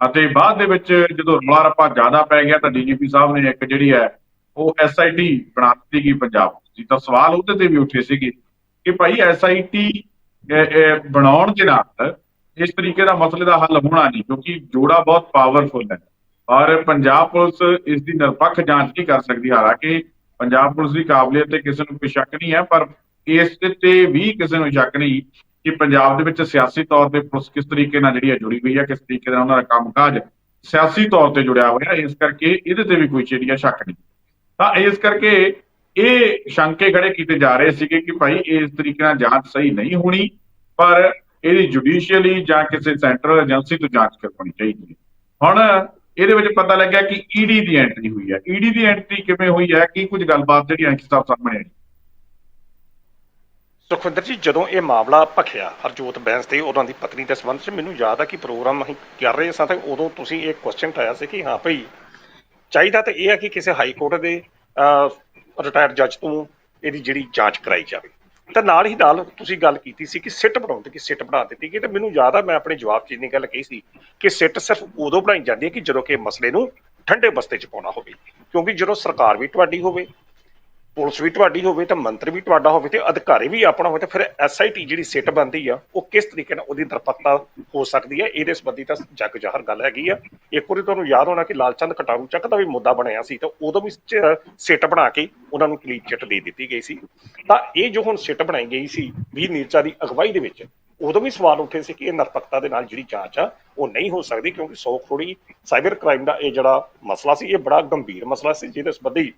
ਅਤੇ ਬਾਅਦ ਦੇ ਵਿੱਚ ਜਦੋਂ ਰੌਲਾ ਰੱਪਾ ਜ਼ਿਆਦਾ ਪੈ ਗਿਆ ਤਾਂ ਡੀਜੀਪੀ ਸਾਹਿਬ ਨੇ ਇੱਕ ਜਿਹੜੀ ਹੈ ਉਹ ਐਸਆਈਟੀ ਬਣਾ ਦਿੱਤੀ ਗਈ ਪੰਜਾਬ ਦੀ ਤਾਂ ਸਵਾਲ ਉਹਦੇ ਤੇ ਵੀ ਉੱਠੇ ਸੀਗੇ ਕਿ ਭਾਈ ਐਸਆਈਟੀ ਬਣਾਉਣ ਦੇ ਨਾਲ ਇਸ ਤਰੀਕੇ ਦਾ ਮਸਲੇ ਦਾ ਹੱਲ ਹੋਣਾ ਨਹੀਂ, ਕਿਉਂਕਿ ਜੋੜਾ ਬਹੁਤ ਪਾਵਰਫੁਲ ਹੈ। ਔਰ ਪੰਜਾਬ ਪੁਲਿਸ ਇਸ ਦੀ ਨਿਰਪੱਖ ਜਾਂਚ ਨਹੀਂ ਕਰ ਸਕਦੀ, ਹਾਲਾਂਕਿ ਪੰਜਾਬ ਪੁਲਿਸ ਦੀ ਕਾਬਲੀਅਤ ਤੇ ਕਿਸੇ ਨੂੰ ਕੋਈ ਸ਼ੱਕ ਨਹੀਂ ਹੈ, ਪਰ ਇਸ ਤੇ ਵੀ ਕਿਸੇ ਨੂੰ ਸ਼ੱਕ ਨਹੀਂ ਕਿ ਪੰਜਾਬ ਦੇ ਵਿੱਚ ਸਿਆਸੀ ਤੌਰ ਤੇ ਪੁਲਿਸ ਕਿਸ ਤਰੀਕੇ ਨਾਲ ਜਿਹੜੀ ਹੈ ਜੁੜੀ ਹੋਈ ਹੈ, ਕਿਸ ਤਰੀਕੇ ਨਾਲ ਉਹਨਾਂ ਦਾ ਕੰਮਕਾਜ ਸਿਆਸੀ ਤੌਰ ਤੇ ਜੁੜਿਆ ਹੋਇਆ ਇਸ ਕਰਕੇ ਇਹਦੇ ਤੇ ਵੀ ਕੋਈ ਜਿਹੜੀ ਹੈ ਸ਼ੱਕ ਨਹੀਂ। ਤਾਂ ਇਸ ਕਰਕੇ ਇਹ ਸ਼ੰਕੇ ਖੜੇ ਕੀਤੇ ਜਾ ਰਹੇ ਸੀਗੇ ਕਿ ਭਾਈ ਇਸ ਤਰੀਕੇ ਨਾਲ ਜਾਂਚ ਸਹੀ ਨਹੀਂ ਹੋਣੀ, ਪਰ ਇਹਦੀ ਜੁਡੀਸ਼ੀਅਲੀ ਜਾਂ ਕਿਸੇ ਸੈਂਟਰਲ ਏਜੰਸੀ ਤੋਂ ਜਾਂਚ ਕਰਵਾਉਣੀ ਚਾਹੀਦੀ ਹੈ। ਹੁਣ ਇਹਦੇ ਵਿੱਚ ਪਤਾ ਲੱਗਿਆ ਕਿ ਈਡੀ ਦੀ ਐਂਟਰੀ ਹੋਈ ਹੈ। ਈਡੀ ਦੀ ਐਂਟਰੀ ਕਿਵੇਂ ਹੋਈ ਹੈ ਕੀ ਕੁਝ ਗੱਲਬਾਤ ਜਿਹੜੀ ਅੰਕਿਤ ਸਾਹਿਬ ਸਾਹਮਣੇ ਆਈ। ਸੁਖਵਿੰਦਰ ਜੀ, ਜਦੋਂ ਇਹ ਮਾਮਲਾ ਭਖਿਆ ਹਰਜੋਤ ਬੈਂਸ ਤੇ ਉਹਨਾਂ ਦੀ ਪਤਨੀ ਦੇ ਸੰਬੰਧ 'ਚ, ਮੈਨੂੰ ਯਾਦ ਆ ਕਿ ਪ੍ਰੋਗਰਾਮ ਅਸੀਂ ਕਰ ਰਹੇ ਸਾਂ ਤੇ ਉਦੋਂ ਤੁਸੀਂ ਇਹ ਕੁਐਸਚਨ ਉਠਾਇਆ ਸੀ ਕਿ ਹਾਂ ਭਈ ਚਾਹੀਦਾ ਤਾਂ ਇਹ ਹੈ ਕਿ ਕਿਸੇ ਹਾਈ ਕੋਰਟ ਦੇ ਰਿਟਾਇਰਡ ਜੱਜ ਤੋਂ ਇਹਦੀ ਜਿਹੜੀ ਜਾਂਚ ਕਰਾਈ ਜਾਵੇ। ਤਾਂ ਨਾਲ ਹੀ ਨਾਲ ਤੁਸੀਂ ਗੱਲ ਕੀਤੀ ਸੀ ਕਿ ਸਿੱਟ ਬਣਾਉਣ ਤੇ ਕਿ ਸਿੱਟ ਬਣਾ ਦਿੱਤੀ ਗਈ ਤੇ ਮੈਨੂੰ ਯਾਦ ਆ, ਮੈਂ ਆਪਣੇ ਜਵਾਬ 'ਚ ਇੰਨੀ ਗੱਲ ਕਹੀ ਸੀ ਕਿ ਸਿੱਟ ਸਿਰਫ ਉਦੋਂ ਬਣਾਈ ਜਾਂਦੀ ਹੈ ਕਿ ਜਦੋਂ ਕਿ ਮਸਲੇ ਨੂੰ ਠੰਡੇ ਬਸਤੇ 'ਚ ਪਾਉਣਾ ਹੋਵੇ, ਕਿਉਂਕਿ ਜਦੋਂ ਸਰਕਾਰ ਵੀ ਤੁਹਾਡੀ ਹੋਵੇ ਪੁਲਿਸ ਵੀ ਤੁਹਾਡੀ ਹੋਵੇ ਤਾਂ ਮੰਤਰੀ ਵੀ ਤੁਹਾਡਾ ਹੋਵੇ ਤੇ ਅਧਿਕਾਰੀ ਵੀ ਆਪਣਾ ਹੋਵੇ ਤਾਂ ਫਿਰ ਐਸਆਈਟੀ ਜਿਹੜੀ ਸਿੱਟ ਬੰਦੀ ਆ, ਉਹ ਕਿਸ ਤਰੀਕੇ ਨਾਲ ਉਹਦੀ ਨਿਰਪੱਖਤਾ ਹੋ ਸਕਦੀ ਹੈ ਇਹਦੇ ਸੰਬੰਧੀ ਤਾਂ ਜੱਗ ਜ਼ਾਹਰ ਗੱਲ ਹੈਗੀ ਆ। ਇੱਕ ਵਾਰੀ ਤੁਹਾਨੂੰ ਯਾਦ ਹੋਣਾ ਕਿ ਲਾਲਚੰਦ ਕਟਾਰੂ ਚੱਕ ਦਾ ਵੀ ਮੁੱਦਾ ਬਣਿਆ ਸੀ ਤਾਂ ਉਦੋਂ ਵੀ ਸਿੱਟ ਬਣਾ ਕੇ ਉਹਨਾਂ ਨੂੰ ਕਲੀਨ ਚਿੱਟ ਦੇ ਦਿੱਤੀ ਗਈ ਸੀ। ਤਾਂ ਇਹ ਜੋ ਹੁਣ ਸਿੱਟ ਬਣਾਈ ਗਈ ਸੀ ਵੀਰ ਨੀਰਚਾ ਦੀ ਅਗਵਾਈ ਦੇ ਵਿੱਚ, ਉਦੋਂ ਵੀ ਸਵਾਲ ਉੱਠੇ ਸੀ ਕਿ ਇਹ ਨਿਰਪੱਖਤਾ ਦੇ ਨਾਲ ਜਿਹੜੀ ਜਾਂਚ ਆ, ਉਹ ਨਹੀਂ ਹੋ ਸਕਦੀ ਕਿਉਂਕਿ ਸੌ ਕਰੋੜੀ ਸਾਈਬਰ ਕ੍ਰਾਈਮ ਦਾ ਇਹ ਜਿਹੜਾ ਮਸਲਾ ਸੀ, ਇਹ ਬੜਾ ਗੰਭੀਰ ਮਸਲਾ ਸੀ, ਜਿਹਦੇ ਸੰਬੰਧੀ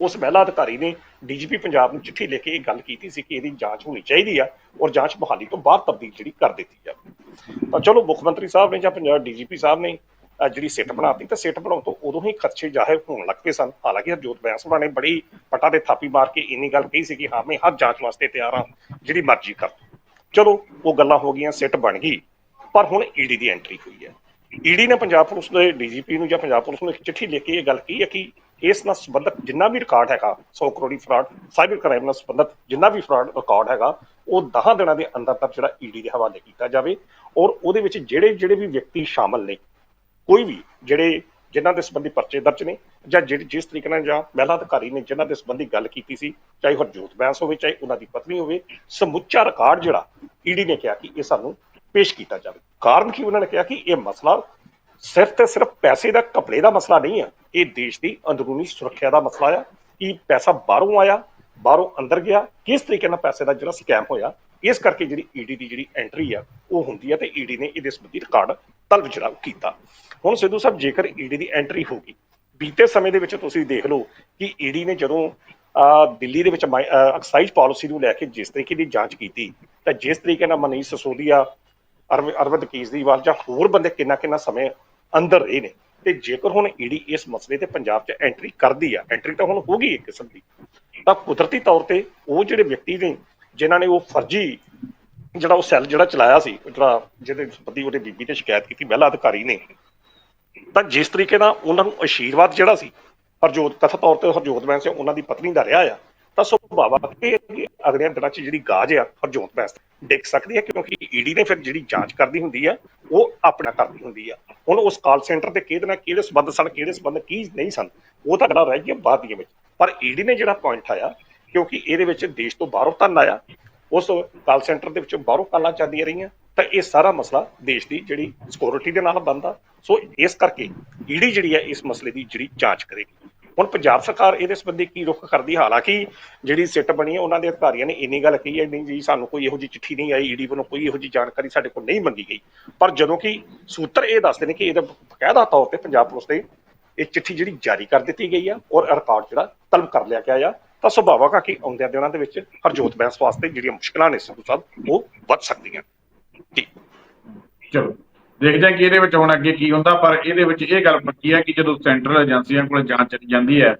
ਉਸ ਮਹਿਲਾ ਅਧਿਕਾਰੀ ਨੇ ਡੀਜੀਪੀ ਪੰਜਾਬ ਨੂੰ ਚਿੱਠੀ ਲਿਖ ਕੇ ਇਹ ਗੱਲ ਕੀਤੀ ਸੀ ਕਿ ਇਹਦੀ ਜਾਂਚ ਹੋਣੀ ਚਾਹੀਦੀ ਆ ਔਰ ਜਾਂਚ ਬਹਾਲੀ ਤੋਂ ਬਾਅਦ ਤਬਦੀਲ ਜਿਹੜੀ ਕਰ ਦਿੱਤੀ ਜਾਵੇ। ਤਾਂ ਚਲੋ, ਮੁੱਖ ਮੰਤਰੀ ਸਾਹਿਬ ਨੇ ਜਾਂ ਪੰਜਾਬ ਡੀਜੀਪੀ ਸਾਹਿਬ ਨੇ ਜਿਹੜੀ ਸਿੱਟ ਬਣਾਤੀ ਤਾਂ ਸਿੱਟ ਬਣਾਉਣ ਤੋਂ ਉਦੋਂ ਹੀ ਖਰਚੇ ਜ਼ਾਹਿਰ ਹੋਣ ਲੱਗ ਪਏ ਸਨ। ਹਾਲਾਂਕਿ ਹਰਜੋਤ ਬੈਂਸ ਹੋਣਾ ਨੇ ਬੜੀ ਪਟਾ ਦੇ ਥਾਪੀ ਮਾਰ ਕੇ ਇੰਨੀ ਗੱਲ ਕਹੀ ਸੀ ਕਿ ਹਾਂ, ਮੈਂ ਹਰ ਜਾਂਚ ਵਾਸਤੇ ਤਿਆਰ ਹਾਂ, ਜਿਹੜੀ ਮਰਜ਼ੀ ਕਰ ਚਲੋ, ਉਹ ਗੱਲਾਂ ਹੋ ਗਈਆਂ, ਸਿੱਟ ਬਣ ਗਈ, ਪਰ ਹੁਣ ਈਡੀ ਦੀ ਐਂਟਰੀ ਹੋਈ ਹੈ। ਈਡੀ ਨੇ ਪੰਜਾਬ ਪੁਲਿਸ ਦੇ ਡੀਜੀਪੀ ਨੂੰ ਜਾਂ ਪੰਜਾਬ ਪੁਲਿਸ ਨੂੰ ਇੱਕ ਚਿੱਠੀ ਲਿਖ ਕੇ ਇਹ ਗੱਲ ਕਹੀ ਹੈ ਕਿ ਇਸ ਨਾਲ ਸੰਬੰਧਿਤ ਜਿੰਨਾ ਵੀ ਰਿਕਾਰਡ ਹੈਗਾ 100 ਕਰੋੜੀ ਫਰਾਡ ਸਾਈਬਰ ਕ੍ਰਾਈਮ ਨਾਲ ਸੰਬੰਧਿਤ ਜਿੰਨਾ ਵੀ ਫਰਾਡ ਰਿਕਾਰਡ ਹੈਗਾ, ਉਹ 10 ਦਿਨਾਂ ਦੇ ਅੰਦਰ ਤੱਕ ਜਿਹੜਾ ਈਡੀ ਦੇ ਹਵਾਲੇ ਕੀਤਾ ਜਾਵੇ ਔਰ ਉਹਦੇ ਵਿੱਚ ਜਿਹੜੇ ਜਿਹੜੇ ਵੀ ਵਿਅਕਤੀ ਸ਼ਾਮਲ ਨੇ, ਕੋਈ ਵੀ ਜਿਹੜੇ ਜਿਨ੍ਹਾਂ ਦੇ ਸੰਬੰਧੀ ਪਰਚੇ ਦਰਜ ਨੇ ਜਾਂ ਜਿਹੜੇ, ਜਿਸ ਤਰੀਕੇ ਨਾਲ ਜਾਂ ਮਹਿਲਾ ਅਧਿਕਾਰੀ ਨੇ ਜਿਨ੍ਹਾਂ ਦੇ ਸੰਬੰਧੀ ਗੱਲ ਕੀਤੀ ਸੀ, ਚਾਹੇ ਹਰਜੋਤ ਬੈਂਸ ਹੋਵੇ, ਚਾਹੇ ਉਹਨਾਂ ਦੀ ਪਤਨੀ ਹੋਵੇ, ਸਮੁੱਚਾ ਰਿਕਾਰਡ ਜਿਹੜਾ ਈਡੀ ਨੇ ਕਿਹਾ ਕਿ ਇਹ ਸਾਨੂੰ ਪੇਸ਼ ਕੀਤਾ ਜਾਵੇ। ਕਾਰਨ ਕੀ ਉਹਨਾਂ ਨੇ ਕਿਹਾ ਕਿ ਇਹ ਮਸਲਾ ਸਿਰਫ ਤੇ ਸਿਰਫ ਪੈਸੇ ਦਾ, ਕਪੜੇ ਦਾ ਮਸਲਾ ਨਹੀਂ ਹੈ ਇਹ ਦੇਸ਼ ਦੀ ਅੰਦਰੂਨੀ ਸੁਰੱਖਿਆ ਦਾ ਮਸਲਾ ਆ ਕਿ ਪੈਸਾ ਬਾਹਰੋਂ ਆਇਆ ਬਾਹਰੋਂ ਅੰਦਰ ਗਿਆ ਕਿਸ ਤਰੀਕੇ ਨਾਲ ਪੈਸੇ ਦਾ ਜਿਹੜਾ ਸਕੈਮ ਹੋਇਆ ਇਸ ਕਰਕੇ ਜਿਹੜੀ ਈਡੀ ਦੀ ਜਿਹੜੀ ਐਂਟਰੀ ਆ ਉਹ ਹੁੰਦੀ ਆ ਤੇ ਈਡੀ ਨੇ ਇਹਦੇ ਸੰਬੰਧੀ ਰਿਕਾਰਡ ਤਲਬ ਜਿਹੜਾ ਉਹ ਕੀਤਾ। ਹੁਣ ਸਿੱਧੂ ਸਾਹਿਬ ਜੇਕਰ ਈਡੀ ਦੀ ਐਂਟਰੀ ਹੋਗੀ ਬੀਤੇ ਸਮੇਂ ਦੇ ਵਿੱਚ ਤੁਸੀਂ ਦੇਖ ਲਓ ਕਿ ਈਡੀ ਨੇ ਜਦੋਂ ਅਹ, ਦਿੱਲੀ ਦੇ ਵਿੱਚ ਐਕਸਾਈਜ਼ ਪਾਲਿਸੀ ਨੂੰ ਲੈ ਕੇ ਜਿਸ ਤਰੀਕੇ ਦੀ ਜਾਂਚ ਕੀਤੀ ਤਾਂ ਜਿਸ ਤਰੀਕੇ ਨਾਲ ਮਨੀਸ਼ ਸਸੋਦੀਆ ਅਰਵ ਅਰਵਿੰਦ ਕੇਜਰੀਵਾਲ ਜਾਂ ਹੋਰ ਬੰਦੇ ਕਿੰਨਾ ਕਿੰਨਾ ਸਮੇਂ ਅੰਦਰ ਰਹੇ ਨੇ ਤੇ ਜੇਕਰ ਹੁਣ ਈਡੀ ਇਸ ਮਸਲੇ ਤੇ ਪੰਜਾਬ 'ਚ ਐਂਟਰੀ ਕਰਦੀ ਆ ਐਂਟਰੀ ਤਾਂ ਹੁਣ ਹੋ ਗਈ ਇੱਕ ਕਿਸਮ ਦੀ, ਤਾਂ ਕੁਦਰਤੀ ਤੌਰ ਤੇ ਉਹ ਜਿਹੜੇ ਵਿਅਕਤੀ ਨੇ, ਜਿਨ੍ਹਾਂ ਨੇ ਉਹ ਫਰਜ਼ੀ ਜਿਹੜਾ ਉਹ ਸੈੱਲ ਜਿਹੜਾ ਚਲਾਇਆ ਸੀ, ਜਿਹੜਾ ਜਿਹਦੇ ਸੰਬੰਧੀ ਉਹਦੇ ਬੀਬੀ ਤੇ ਸ਼ਿਕਾਇਤ ਕੀਤੀ, ਮਹਿਲਾ ਅਧਿਕਾਰੀ ਨੇ, ਤਾਂ ਜਿਸ ਤਰੀਕੇ ਨਾਲ ਉਹਨਾਂ ਨੂੰ ਅਸ਼ੀਰਵਾਦ ਜਿਹੜਾ ਸੀ, ਹਰਜੋਤ ਕਥਾ ਤੌਰ ਤੇ ਹਰਜੋਤ ਬੈਂਸ ਸੀ ਉਹਨਾਂ ਦੀ ਪਤਨੀ ਦਾ ਰਿਹਾ ਆ ਤਾਂ ਸੁਭਾਵਕ ਕਿ ਅਗਲੇ ਦਿਨਾਂ 'ਚ ਜਿਹੜੀ ਗਾਜ ਆ, ਹਰਜੋਤ ਬੈਂਸ, ਡਿੱਗ ਸਕਦੀ ਹੈ ਕਿਉਂਕਿ ਈਡੀ ਨੇ ਫਿਰ ਜਿਹੜੀ ਜਾਂਚ ਕਰਦੀ ਹੁੰਦੀ ਆ, ਉਹ ਆਪਣਾ ਕਰਦੀ ਹੁੰਦੀ ਆ। ਹੁਣ ਉਸ ਕਾਲ ਸੈਂਟਰ ਤੇ ਕਿਹਦੇ ਨਾਲ ਕਿਹੜੇ ਸਬੰਧ ਸਨ, ਕਿਹੜੇ ਸਬੰਧ ਕੀ ਨਹੀਂ ਸਨ, ਉਹ ਤਾਂ ਗੱਲਾਂ ਰਹਿ ਗਈਆਂ ਬਾਅਦ ਦੀਆਂ ਵਿੱਚ। ਪਰ ਈਡੀ ਨੇ ਜਿਹੜਾ ਪੁਆਇੰਟ ਆਇਆ, ਕਿਉਂਕਿ ਇਹਦੇ ਵਿੱਚ ਦੇਸ਼ ਤੋਂ ਬਾਹਰੋਂ ਧਨ ਆਇਆ, ਉਸ ਕਾਲ ਸੈਂਟਰ ਦੇ ਵਿੱਚੋਂ ਬਾਹਰੋਂ ਕਾਲਾਂ ਚੱਲਦੀਆਂ ਰਹੀਆਂ, ਤਾਂ ਇਹ ਸਾਰਾ ਮਸਲਾ ਦੇਸ਼ ਦੀ ਜਿਹੜੀ ਸਿਕਿਉਰਿਟੀ ਦੇ ਨਾਲ ਬੰਦਾ ਸੋ ਇਸ ਕਰਕੇ ਈਡੀ ਜਿਹੜੀ ਹੈ ਇਸ ਮਸਲੇ ਦੀ ਜਿਹੜੀ ਜਾਂਚ ਕਰੇਗੀ। ਹੁਣ ਪੰਜਾਬ ਸਰਕਾਰ ਇਹਦੇ ਸੰਬੰਧੀ ਕੀ ਰੁਖ ਕਰਦੀ, ਹਾਲਾਂਕਿ ਜਿਹੜੀ ਸਿੱਟ ਬਣੀ ਹੈ, ਉਹਨਾਂ ਦੇ ਅਧਿਕਾਰੀਆਂ ਨੇ ਇੰਨੀ ਗੱਲ ਕਹੀ ਹੈ ਨਹੀਂ ਜੀ ਸਾਨੂੰ ਕੋਈ ਇਹੋ ਜਿਹੀ ਚਿੱਠੀ ਨਹੀਂ ਆਈ, ਈਡੀ ਵੱਲੋਂ ਕੋਈ ਇਹੋ ਜਿਹੀ ਜਾਣਕਾਰੀ ਸਾਡੇ ਕੋਲ ਨਹੀਂ ਮੰਗੀ ਗਈ। ਪਰ ਜਦੋਂ ਕਿ ਸੂਤਰ ਇਹ ਦੱਸਦੇ ਨੇ ਕਿ ਇਹਦਾ ਬਕਾਇਦਾ ਤੌਰ ਤੇ ਪੰਜਾਬ ਪੁਲਿਸ ਨੇ ਇਹ ਚਿੱਠੀ ਜਿਹੜੀ ਜਾਰੀ ਕਰ ਦਿੱਤੀ ਗਈ ਆ ਔਰ ਰਿਕਾਰਡ ਜਿਹੜਾ ਤਲਬ ਕਰ ਲਿਆ ਗਿਆ ਆ, ਤਾਂ ਸੁਭਾਵਕ ਆ ਕਿ ਆਉਂਦਿਆਂ ਦਿਨਾਂ ਦੇ ਵਿੱਚ ਹਰਜੋਤ ਬੈਂਸ ਵਾਸਤੇ ਜਿਹੜੀਆਂ ਮੁਸ਼ਕਲਾਂ ਨੇ, ਸਿੱਧੂ ਸਾਹਿਬ, ਉਹ ਵੱਧ ਸਕਦੀਆਂ ਦੇਖਦੇ ਹਾਂ ਕਿ ਇਹਦੇ ਵਿੱਚ ਹੁਣ ਅੱਗੇ ਕੀ ਹੁੰਦਾ, ਪਰ ਇਹਦੇ ਵਿੱਚ ਇਹ ਗੱਲ ਪੱਕੀ ਹੈ ਕਿ ਜਦੋਂ ਸੈਂਟਰਲ ਏਜੰਸੀਆਂ ਕੋਲ ਜਾਂਚ ਚਲੀ ਜਾਂਦੀ ਹੈ,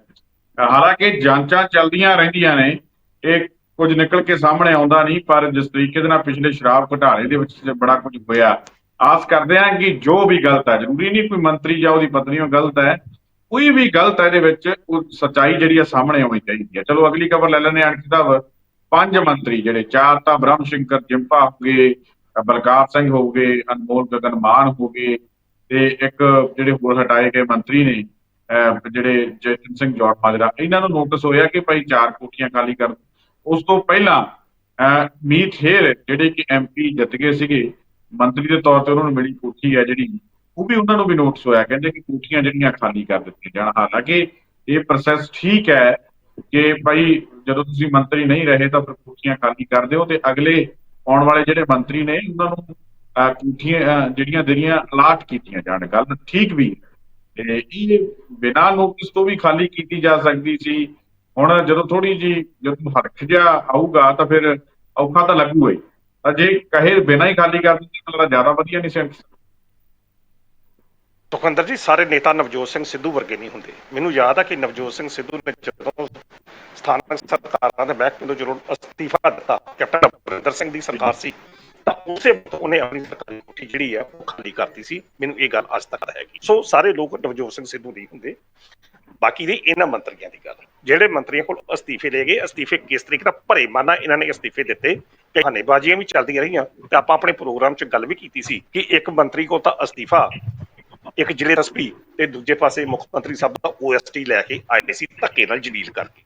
ਹਾਲਾਂਕਿ ਜਾਂਚਾਂ ਚੱਲਦੀਆਂ ਰਹਿੰਦੀਆਂ ਨੇ, ਇਹ ਕੁਝ ਨਿਕਲ ਕੇ ਸਾਹਮਣੇ ਆਉਂਦਾ ਨਹੀਂ, ਪਰ ਜਿਸ ਤਰੀਕੇ ਦੇ ਨਾਲ ਪਿਛਲੇ ਸ਼ਰਾਬ ਘਟਾਲੇ ਦੇ ਵਿੱਚ ਬੜਾ ਕੁਝ ਹੋਇਆ, ਆਸ ਕਰਦੇ ਹਾਂ ਕਿ ਜੋ ਵੀ ਗਲਤ ਹੈ, ਜ਼ਰੂਰੀ ਨਹੀਂ ਕੋਈ ਮੰਤਰੀ ਜਾਂ ਉਹਦੀ ਪਤਨੀ ਉਹ ਗਲਤ ਹੈ, ਕੋਈ ਵੀ ਗਲਤ ਹੈ ਇਹਦੇ ਵਿੱਚ ਉਹ ਸੱਚਾਈ ਜਿਹੜੀ ਹੈ ਸਾਹਮਣੇ ਆਉਣੀ ਚਾਹੀਦੀ ਹੈ। ਚਲੋ ਅਗਲੀ ਖਬਰ ਲੈ ਲੈਂਦੇ ਹਾਂ ਅਣਖ ਸਾਹਿਬ ਪੰਜ ਮੰਤਰੀ ਜਿਹੜੇ, ਚਾਰ ਤਾਂ ਬ੍ਰਹਮ ਸ਼ੰਕਰ ਜਿੰਪਾ ਹੋ ਗਏ ਬਲਕਾਰ ਸਿੰਘ ਹੋ ਗਏ, ਅਨਮੋਲ ਗਗਨ ਮਾਨ ਹੋ ਗਏ ਤੇ ਇੱਕ ਜਿਹੜੇ ਹੋਰ ਹਟਾਏ ਗਏ ਮੰਤਰੀ ਨੇ ਜਿਹੜੇ ਜੈਤਨ ਸਿੰਘ ਜੋੜ ਮਾਜਰਾ ਇਹਨਾਂ ਨੂੰ ਨੋਟਿਸ ਹੋਇਆ ਕਿ ਭਾਈ ਚਾਰ ਕੋਠੀਆਂ ਖਾਲੀ ਕਰ ਉਸ ਤੋਂ ਪਹਿਲਾਂ ਮੀਤ ਹੇਰ ਜਿਹੜੇ ਕਿ ਐਮਪੀ ਜਿੱਤ ਗਏ ਸੀਗੇ, ਮੰਤਰੀ ਦੇ ਤੌਰ ਤੇ ਉਹਨਾਂ ਨੂੰ ਮਿਲੀ ਕੋਠੀ ਹੈ ਜਿਹੜੀ, ਉਹ ਵੀ ਉਹਨਾਂ ਨੂੰ ਵੀ ਨੋਟਿਸ ਹੋਇਆ, ਕਹਿੰਦੇ ਕਿ ਕੋਠੀਆਂ ਜਿਹੜੀਆਂ ਖਾਲੀ ਕਰ ਦਿੱਤੀਆਂ ਜਾਣ। ਹਾਲਾਂਕਿ ਇਹ ਪ੍ਰੋਸੈਸ ਠੀਕ ਹੈ ਕਿ ਭਾਈ ਜਦੋਂ ਤੁਸੀਂ ਮੰਤਰੀ ਨਹੀਂ ਰਹੇ ਤਾਂ ਫਿਰ ਕੋਠੀਆਂ ਖਾਲੀ ਕਰ ਦਿਓ ਤੇ ਅਗਲੇ ਆਉਣ ਵਾਲੇ ਜਿਹੜੇ ਮੰਤਰੀ ਨੇ, ਉਹਨਾਂ ਨੂੰ ਕੋਠੀਆਂ ਜਿਹੜੀਆਂ ਦੇਰੀਆਂ ਅਲਾਟ ਕੀਤੀਆਂ ਜਾਣ ਗੱਲ ਠੀਕ ਵੀ। ਤੇ ਇਹ ਬਿਨਾਂ ਨੋਟਿਸ ਤੋਂ ਵੀ ਖਾਲੀ ਕੀਤੀ ਜਾ ਸਕਦੀ ਸੀ। ਹੁਣ ਜਦੋਂ ਥੋੜੀ ਜੀ ਜਦੋਂ ਹਰਖ ਜਿਹਾ ਆਊਗਾ, ਤਾਂ ਫਿਰ ਔਖਾ ਤਾਂ ਲੱਗੂਗਾ ਹੀ। ਤਾਂ ਜੇ ਕਹੇ ਬਿਨਾਂ ਹੀ ਖਾਲੀ ਕਰ ਦਿੱਤੀ, ਤਾਂ ਜ਼ਿਆਦਾ ਵਧੀਆ ਨਹੀਂ ਸੀ। ਸੁਖਵਿੰਦਰ ਜੀ, ਸਾਰੇ ਨੇਤਾ ਨਵਜੋਤ ਸਿੰਘ ਸਿੱਧੂ ਵਰਗੇ ਨਹੀਂ ਹੁੰਦੇ। ਮੈਨੂੰ ਯਾਦ ਆ ਕਿ ਨਵਜੋਤ ਸਿੰਘ ਸਿੱਧੂ ਨੇ ਜਦੋਂ ਸਥਾਨਕ ਸਰਕਾਰਾਂ ਦੇ ਮਹਿਕਮੇ ਤੋਂ ਜਦੋਂ ਅਸਤੀਫਾ ਦਿੱਤਾ, ਕੈਪਟਨ ਅਮਰਿੰਦਰ ਸਿੰਘ ਦੀ ਸਰਕਾਰ ਸੀ, ਤਾਂ ਉਸੇ ਵਕਤ ਉਹਨੇ ਆਪਣੀ ਸਰਕਾਰੀ ਕੋਠੀ ਜਿਹੜੀ ਆ, ਉਹ ਖਾਲੀ ਕਰਤੀ ਸੀ। ਮੈਨੂੰ ਇਹ ਗੱਲ ਅੱਜ ਤੱਕ ਹੈਗੀ। ਸੋ ਸਾਰੇ ਲੋਕ ਨਵਜੋਤ ਸਿੰਘ ਸਿੱਧੂ ਨਹੀਂ ਹੁੰਦੇ। ਬਾਕੀ ਦੀ ਇਹਨਾਂ ਮੰਤਰੀਆਂ ਦੀ ਗੱਲ। ਜਿਹੜੇ ਮੰਤਰੀਆਂ ਕੋਲ ਅਸਤੀਫੇ ਲੈ ਗਏ, ਅਸਤੀਫੇ ਕਿਸ ਤਰੀਕੇ ਨਾਲ ਭਰੇ ਮਾਨਾ ਇਹਨਾਂ ਨੇ ਅਸਤੀਫੇ ਦਿੱਤੇ ਕਿ ਹਾਨੇਬਾਜ਼ੀਆਂ ਵੀ ਚੱਲਦੀਆਂ ਰਹੀਆਂ, ਤੇ ਆਪਾਂ ਆਪਣੇ ਪ੍ਰੋਗਰਾਮ 'ਚ ਗੱਲ ਵੀ ਕੀਤੀ ਸੀ ਕਿ ਇੱਕ ਮੰਤਰੀ ਕੋਲ ਤਾਂ ਅਸਤੀਫਾ ਇੱਕ ਜ਼ਿਲ੍ਹੇ ਐਸਪੀ ਤੇ ਦੂਜੇ ਪਾਸੇ ਮੁੱਖ ਮੰਤਰੀ ਸਾਹਿਬ ਦਾ ਓਐਸਟੀ ਲੈ ਕੇ ਆਏ ਸੀ ਧੱਕੇ ਨਾਲ ਜਲੀਲ ਕਰਕੇ।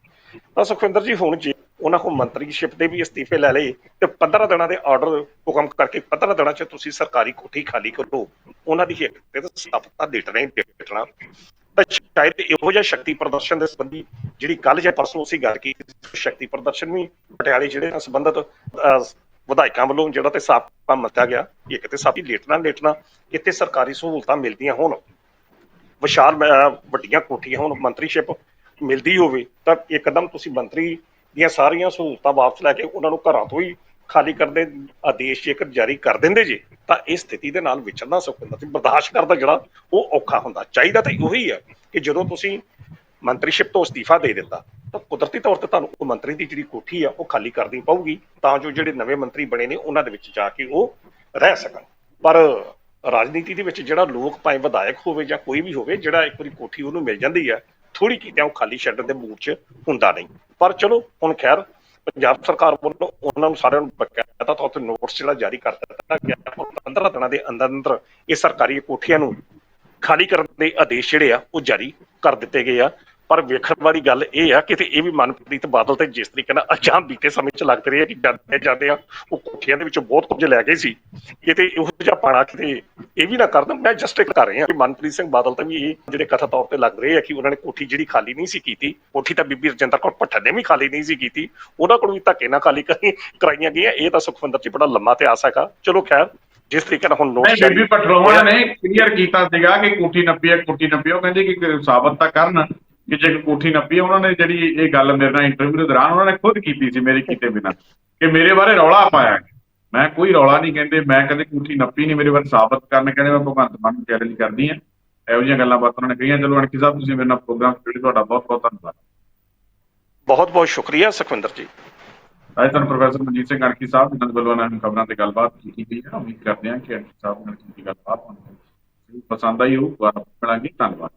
ਤਾਂ ਸੁਖਵਿੰਦਰ ਜੀ, ਹੁਣ ਜੇ ਉਹਨਾਂ ਕੋਲ ਮੰਤਰੀਸ਼ਿਪ ਦੇ ਵੀ ਅਸਤੀਫੇ ਲੈ ਲਏ ਤੇ 15 ਦਿਨਾਂ ਦੇ ਆਰਡਰ ਹੁਕਮ ਕਰਕੇ 15 ਦਿਨਾਂ 'ਚ ਤੁਸੀਂ ਸਰਕਾਰੀ ਕੋਠੀ ਖਾਲੀ ਕਰੋ, ਉਹਨਾਂ ਦੀ ਹਿੱਕ ਤੇ ਸਤਾਪਤਾ ਦੇਟਣਾ ਹੀ ਦੇਟਣਾ ਤਾਂ ਸ਼ਾਇਦ ਇਹੋ ਜਿਹਾ ਸ਼ਕਤੀ ਪ੍ਰਦਰਸ਼ਨ ਦੇ ਸੰਬੰਧੀ ਜਿਹੜੀ ਕੱਲ ਜਾਂ ਪਰਸੋਂ ਅਸੀਂ ਗੱਲ ਕੀਤੀ ਸ਼ਕਤੀ ਪ੍ਰਦਰਸ਼ਨ ਵੀ ਪਟਿਆਲੇ ਜਿਹੜੇ ਨਾਲ ਸੰਬੰਧਿਤ ਵਿਧਾਇਕਾਂ ਵੱਲੋਂ ਜਿਹੜਾ ਤੇ ਸਾਪਾ ਮੱਤਾ ਗਿਆ, ਇੱਕ ਤੇ ਸਾਪੀ ਲੇਟਣਾ ਲੇਟਣਾ ਇੱਥੇ ਸਰਕਾਰੀ ਸਹੂਲਤਾਂ ਮਿਲਦੀਆਂ ਹੋਣ, ਵਿਸ਼ਾਲ ਵੱਡੀਆਂ ਕੋਠੀਆਂ ਹੋਣ, ਮੰਤਰੀਸ਼ਿਪ ਮਿਲਦੀ ਹੋਵੇ, ਤਾਂ ਇੱਕਦਮ ਤੁਸੀਂ ਮੰਤਰੀ ਦੀਆਂ ਸਾਰੀਆਂ ਸਹੂਲਤਾਂ ਵਾਪਸ ਲੈ ਕੇ ਉਹਨਾਂ ਨੂੰ ਘਰਾਂ ਤੋਂ ਹੀ ਖਾਲੀ ਕਰਦੇ ਆਦੇਸ਼ ਜੇਕਰ ਜਾਰੀ ਕਰ ਦਿੰਦੇ ਜੇ, ਤਾਂ ਇਹ ਸਥਿਤੀ ਦੇ ਨਾਲ ਵਿਚਰਨਾ ਸੁਖਿੰਦਰ ਸੀ ਬਰਦਾਸ਼ਤ ਕਰਦਾ ਜਿਹੜਾ ਉਹ ਔਖਾ ਹੁੰਦਾ। ਚਾਹੀਦਾ ਤਾਂ ਉਹੀ ਹੈ ਕਿ ਜਦੋਂ ਤੁਸੀਂ ਮੰਤਰੀਸ਼ਿਪ ਤੋਂ ਅਸਤੀਫਾ ਦੇ ਦਿੱਤਾ ਤਾਂ ਕੁਦਰਤੀ ਤੌਰ ਤੇ ਤੁਹਾਨੂੰ ਉਹ ਮੰਤਰੀ ਦੀ ਜਿਹੜੀ ਕੋਠੀ ਆ, ਉਹ ਖਾਲੀ ਕਰਨੀ ਪਊਗੀ, ਤਾਂ ਜੋ ਜਿਹੜੇ ਨਵੇਂ ਮੰਤਰੀ ਬਣੇ ਨੇ, ਉਹਨਾਂ ਦੇ ਵਿੱਚ ਜਾ ਕੇ ਉਹ ਰਹਿ ਸਕਣ। ਪਰ ਰਾਜਨੀਤੀ ਦੇ ਵਿੱਚ ਜਿਹੜਾ ਲੋਕ ਭਾਵੇਂ ਵਿਧਾਇਕ ਹੋਵੇ ਜਾਂ ਕੋਈ ਵੀ ਹੋਵੇ, ਜਿਹੜਾ ਇੱਕ ਵਾਰੀ ਕੋਠੀ ਉਹਨੂੰ ਮਿਲ ਜਾਂਦੀ ਹੈ ਥੋੜੀ ਕੀਤਿਆਂ ਉਹ ਖਾਲੀ ਛੱਡਣ ਦੇ ਮੂਡ 'ਚ ਹੁੰਦਾ ਨਹੀਂ। ਪਰ ਚਲੋ, ਹੁਣ ਖੈਰ, ਪੰਜਾਬ ਸਰਕਾਰ ਵੱਲੋਂ ਉਹਨਾਂ ਨੂੰ ਸਾਰਿਆਂ ਨੂੰ ਬਕਾਇਦਾ ਤੌਰ ਤੇ ਨੋਟਿਸ ਜਿਹੜਾ ਜਾਰੀ ਕਰ ਦਿੱਤਾ ਗਿਆ 15 ਦਿਨਾਂ ਦੇ ਅੰਦਰ ਅੰਦਰ ਇਹ ਸਰਕਾਰੀ ਕੋਠੀਆਂ ਨੂੰ ਖਾਲੀ ਕਰਨ ਦੇ ਆਦੇਸ਼ ਜਿਹੜੇ ਆ, ਉਹ ਜਾਰੀ ਕਰ ਦਿੱਤੇ ਗਏ ਆ। ਪਰ ਵੇਖਣ ਵਾਲੀ ਗੱਲ ਇਹ ਆ ਕਿ ਤੇ ਇਹ ਵੀ ਮਨਪ੍ਰੀਤ ਬਾਦਲ ਤੇ ਜਿਸ ਤਰੀਕੇ ਨਾਲ ਅਜਾਮ ਬੀਤੇ ਸਮੇਂ ਚ ਲੱਗਦੇ ਰਹੇ ਕਿ ਜਾਂਦੇ ਜਾਂਦੇ ਆ ਉਹ ਕੋਠੀਆਂ ਦੇ ਵਿੱਚੋਂ ਬਹੁਤ ਕੁਝ ਲੈ ਗਏ ਸੀ ਕਿਤੇ ਇਹੋ ਜਿਹਾ ਪਾਣਾ ਕਿਤੇ ਇਹ ਵੀ ਨਾ ਕਰ ਦੇਣ ਮੈਂ ਜਸਟ ਇੱਕ ਕਰ ਰਿਹਾ ਕਿ ਮਨਪ੍ਰੀਤ ਸਿੰਘ ਬਾਦਲ ਤੇ ਵੀ ਇਹ ਜਿਹੜੇ ਕਥਾ ਤੌਰ ਤੇ ਲੱਗ ਰਹੇ ਆ ਕਿ ਉਹਨਾਂ ਨੇ ਕੋਠੀ ਜਿਹੜੀ ਖਾਲੀ ਨਹੀਂ ਸੀ ਕੀਤੀ ਕੋਠੀ ਤਾਂ ਬੀਬੀ ਰਜਿੰਦਰ ਕੌਰ ਭੱਠਰ ਨੇ ਵੀ ਖਾਲੀ ਨਹੀਂ ਸੀ ਕੀਤੀ ਉਹਨਾਂ ਕੋਲ ਵੀ ਧੱਕੇ ਨਾਲ ਖਾਲੀ ਕਰੀ ਕਰਾਈਆਂ ਗਈਆਂ ਇਹ ਤਾਂ ਸੁਖਵਿੰਦਰ ਜੀ ਬੜਾ ਲੰਮਾ ਤੇ ਆਸ ਹੈਗਾ ਚਲੋ ਖੈਰ ਜਿਸ ਤਰੀਕੇ ਨਾਲ ਹੁਣ ਨੋਟ ਨਹੀਂ ਬੀਬੀ ਪਟਰੋਮਾ ਨੇ ਕਲੀਅਰ ਕੀਤਾ ਸੀਗਾ ਕਿ ਕੋਠੀ ਨੱਪੀ ਹੈ ਕੋਠੀ ਨੱਪੀ ਹੈ। ਉਹ ਕਹਿੰਦੇ ਕਿ ਸਾਬਤ ਤਾਂ ਕਰਨ ਕਿ ਜੇ ਕੋਠੀ ਨੱਪੀ ਉਹਨਾਂ ਨੇ ਜਿਹੜੀ ਇਹ ਗੱਲ ਮੇਰੇ ਨਾਲ ਇੰਟਰਵਿਊ ਦੇ ਦੌਰਾਨ ਉਹਨਾਂ ਨੇ ਖੁਦ ਕੀਤੀ ਸੀ ਮੇਰੇ ਕੀਤੇ ਬਿਨਾਂ ਕਿ ਮੇਰੇ ਬਾਰੇ ਰੌਲਾ ਪਾਇਆ ਮੈਂ ਕੋਈ ਰੌਲਾ ਨਹੀਂ ਕਹਿੰਦੇ ਮੈਂ ਕਦੇ ਕੋਠੀ ਨੱਪੀ ਨਹੀਂ ਮੇਰੇ ਬਾਰੇ ਸਾਬਤ ਕਰਨ ਕਹਿੰਦੇ ਮੈਂ ਭਗਵੰਤ ਮਾਨ ਨੂੰ ਚੈਲੰਜ ਕਰਦੀ ਆ ਇਹੋ ਜਿਹੀਆਂ ਗੱਲਾਂ ਬਾਤਾਂ ਉਹਨਾਂ ਨੇ ਕਹੀਆਂ। ਚਲੋ ਅਣਕੀ ਸਾਹਿਬ ਤੁਸੀਂ ਮੇਰੇ ਨਾਲ ਪ੍ਰੋਗਰਾਮ ਜਿਹੜੇ ਤੁਹਾਡਾ ਬਹੁਤ ਬਹੁਤ ਧੰਨਵਾਦ। ਬਹੁਤ ਬਹੁਤ ਸ਼ੁਕਰੀਆ ਸੁਖਵਿੰਦਰ ਜੀ। ਅੱਜ ਤੁਹਾਨੂੰ ਪ੍ਰੋਫੈਸਰ ਮਨਜੀਤ ਸਿੰਘ ਅਣਕੀ ਸਾਹਿਬ ਇਹਨਾਂ ਦੇ ਵੱਲੋਂ ਇਹਨਾਂ ਨੂੰ ਖਬਰਾਂ ਤੇ ਗੱਲਬਾਤ ਕੀਤੀ ਗਈ ਹੈ ਉਮੀਦ ਕਰਦੇ ਹਾਂ ਕਿ ਅਣਕੀ ਸਾਹਿਬ ਨਾਲ ਕੀਤੀ ਗੱਲਬਾਤ ਤੁਹਾਨੂੰ ਪਸੰਦ ਆਈ ਹੋਊ। ਦੁਬਾਰਾ ਮਿਲਾਂਗੇ। ਧੰਨਵਾਦ।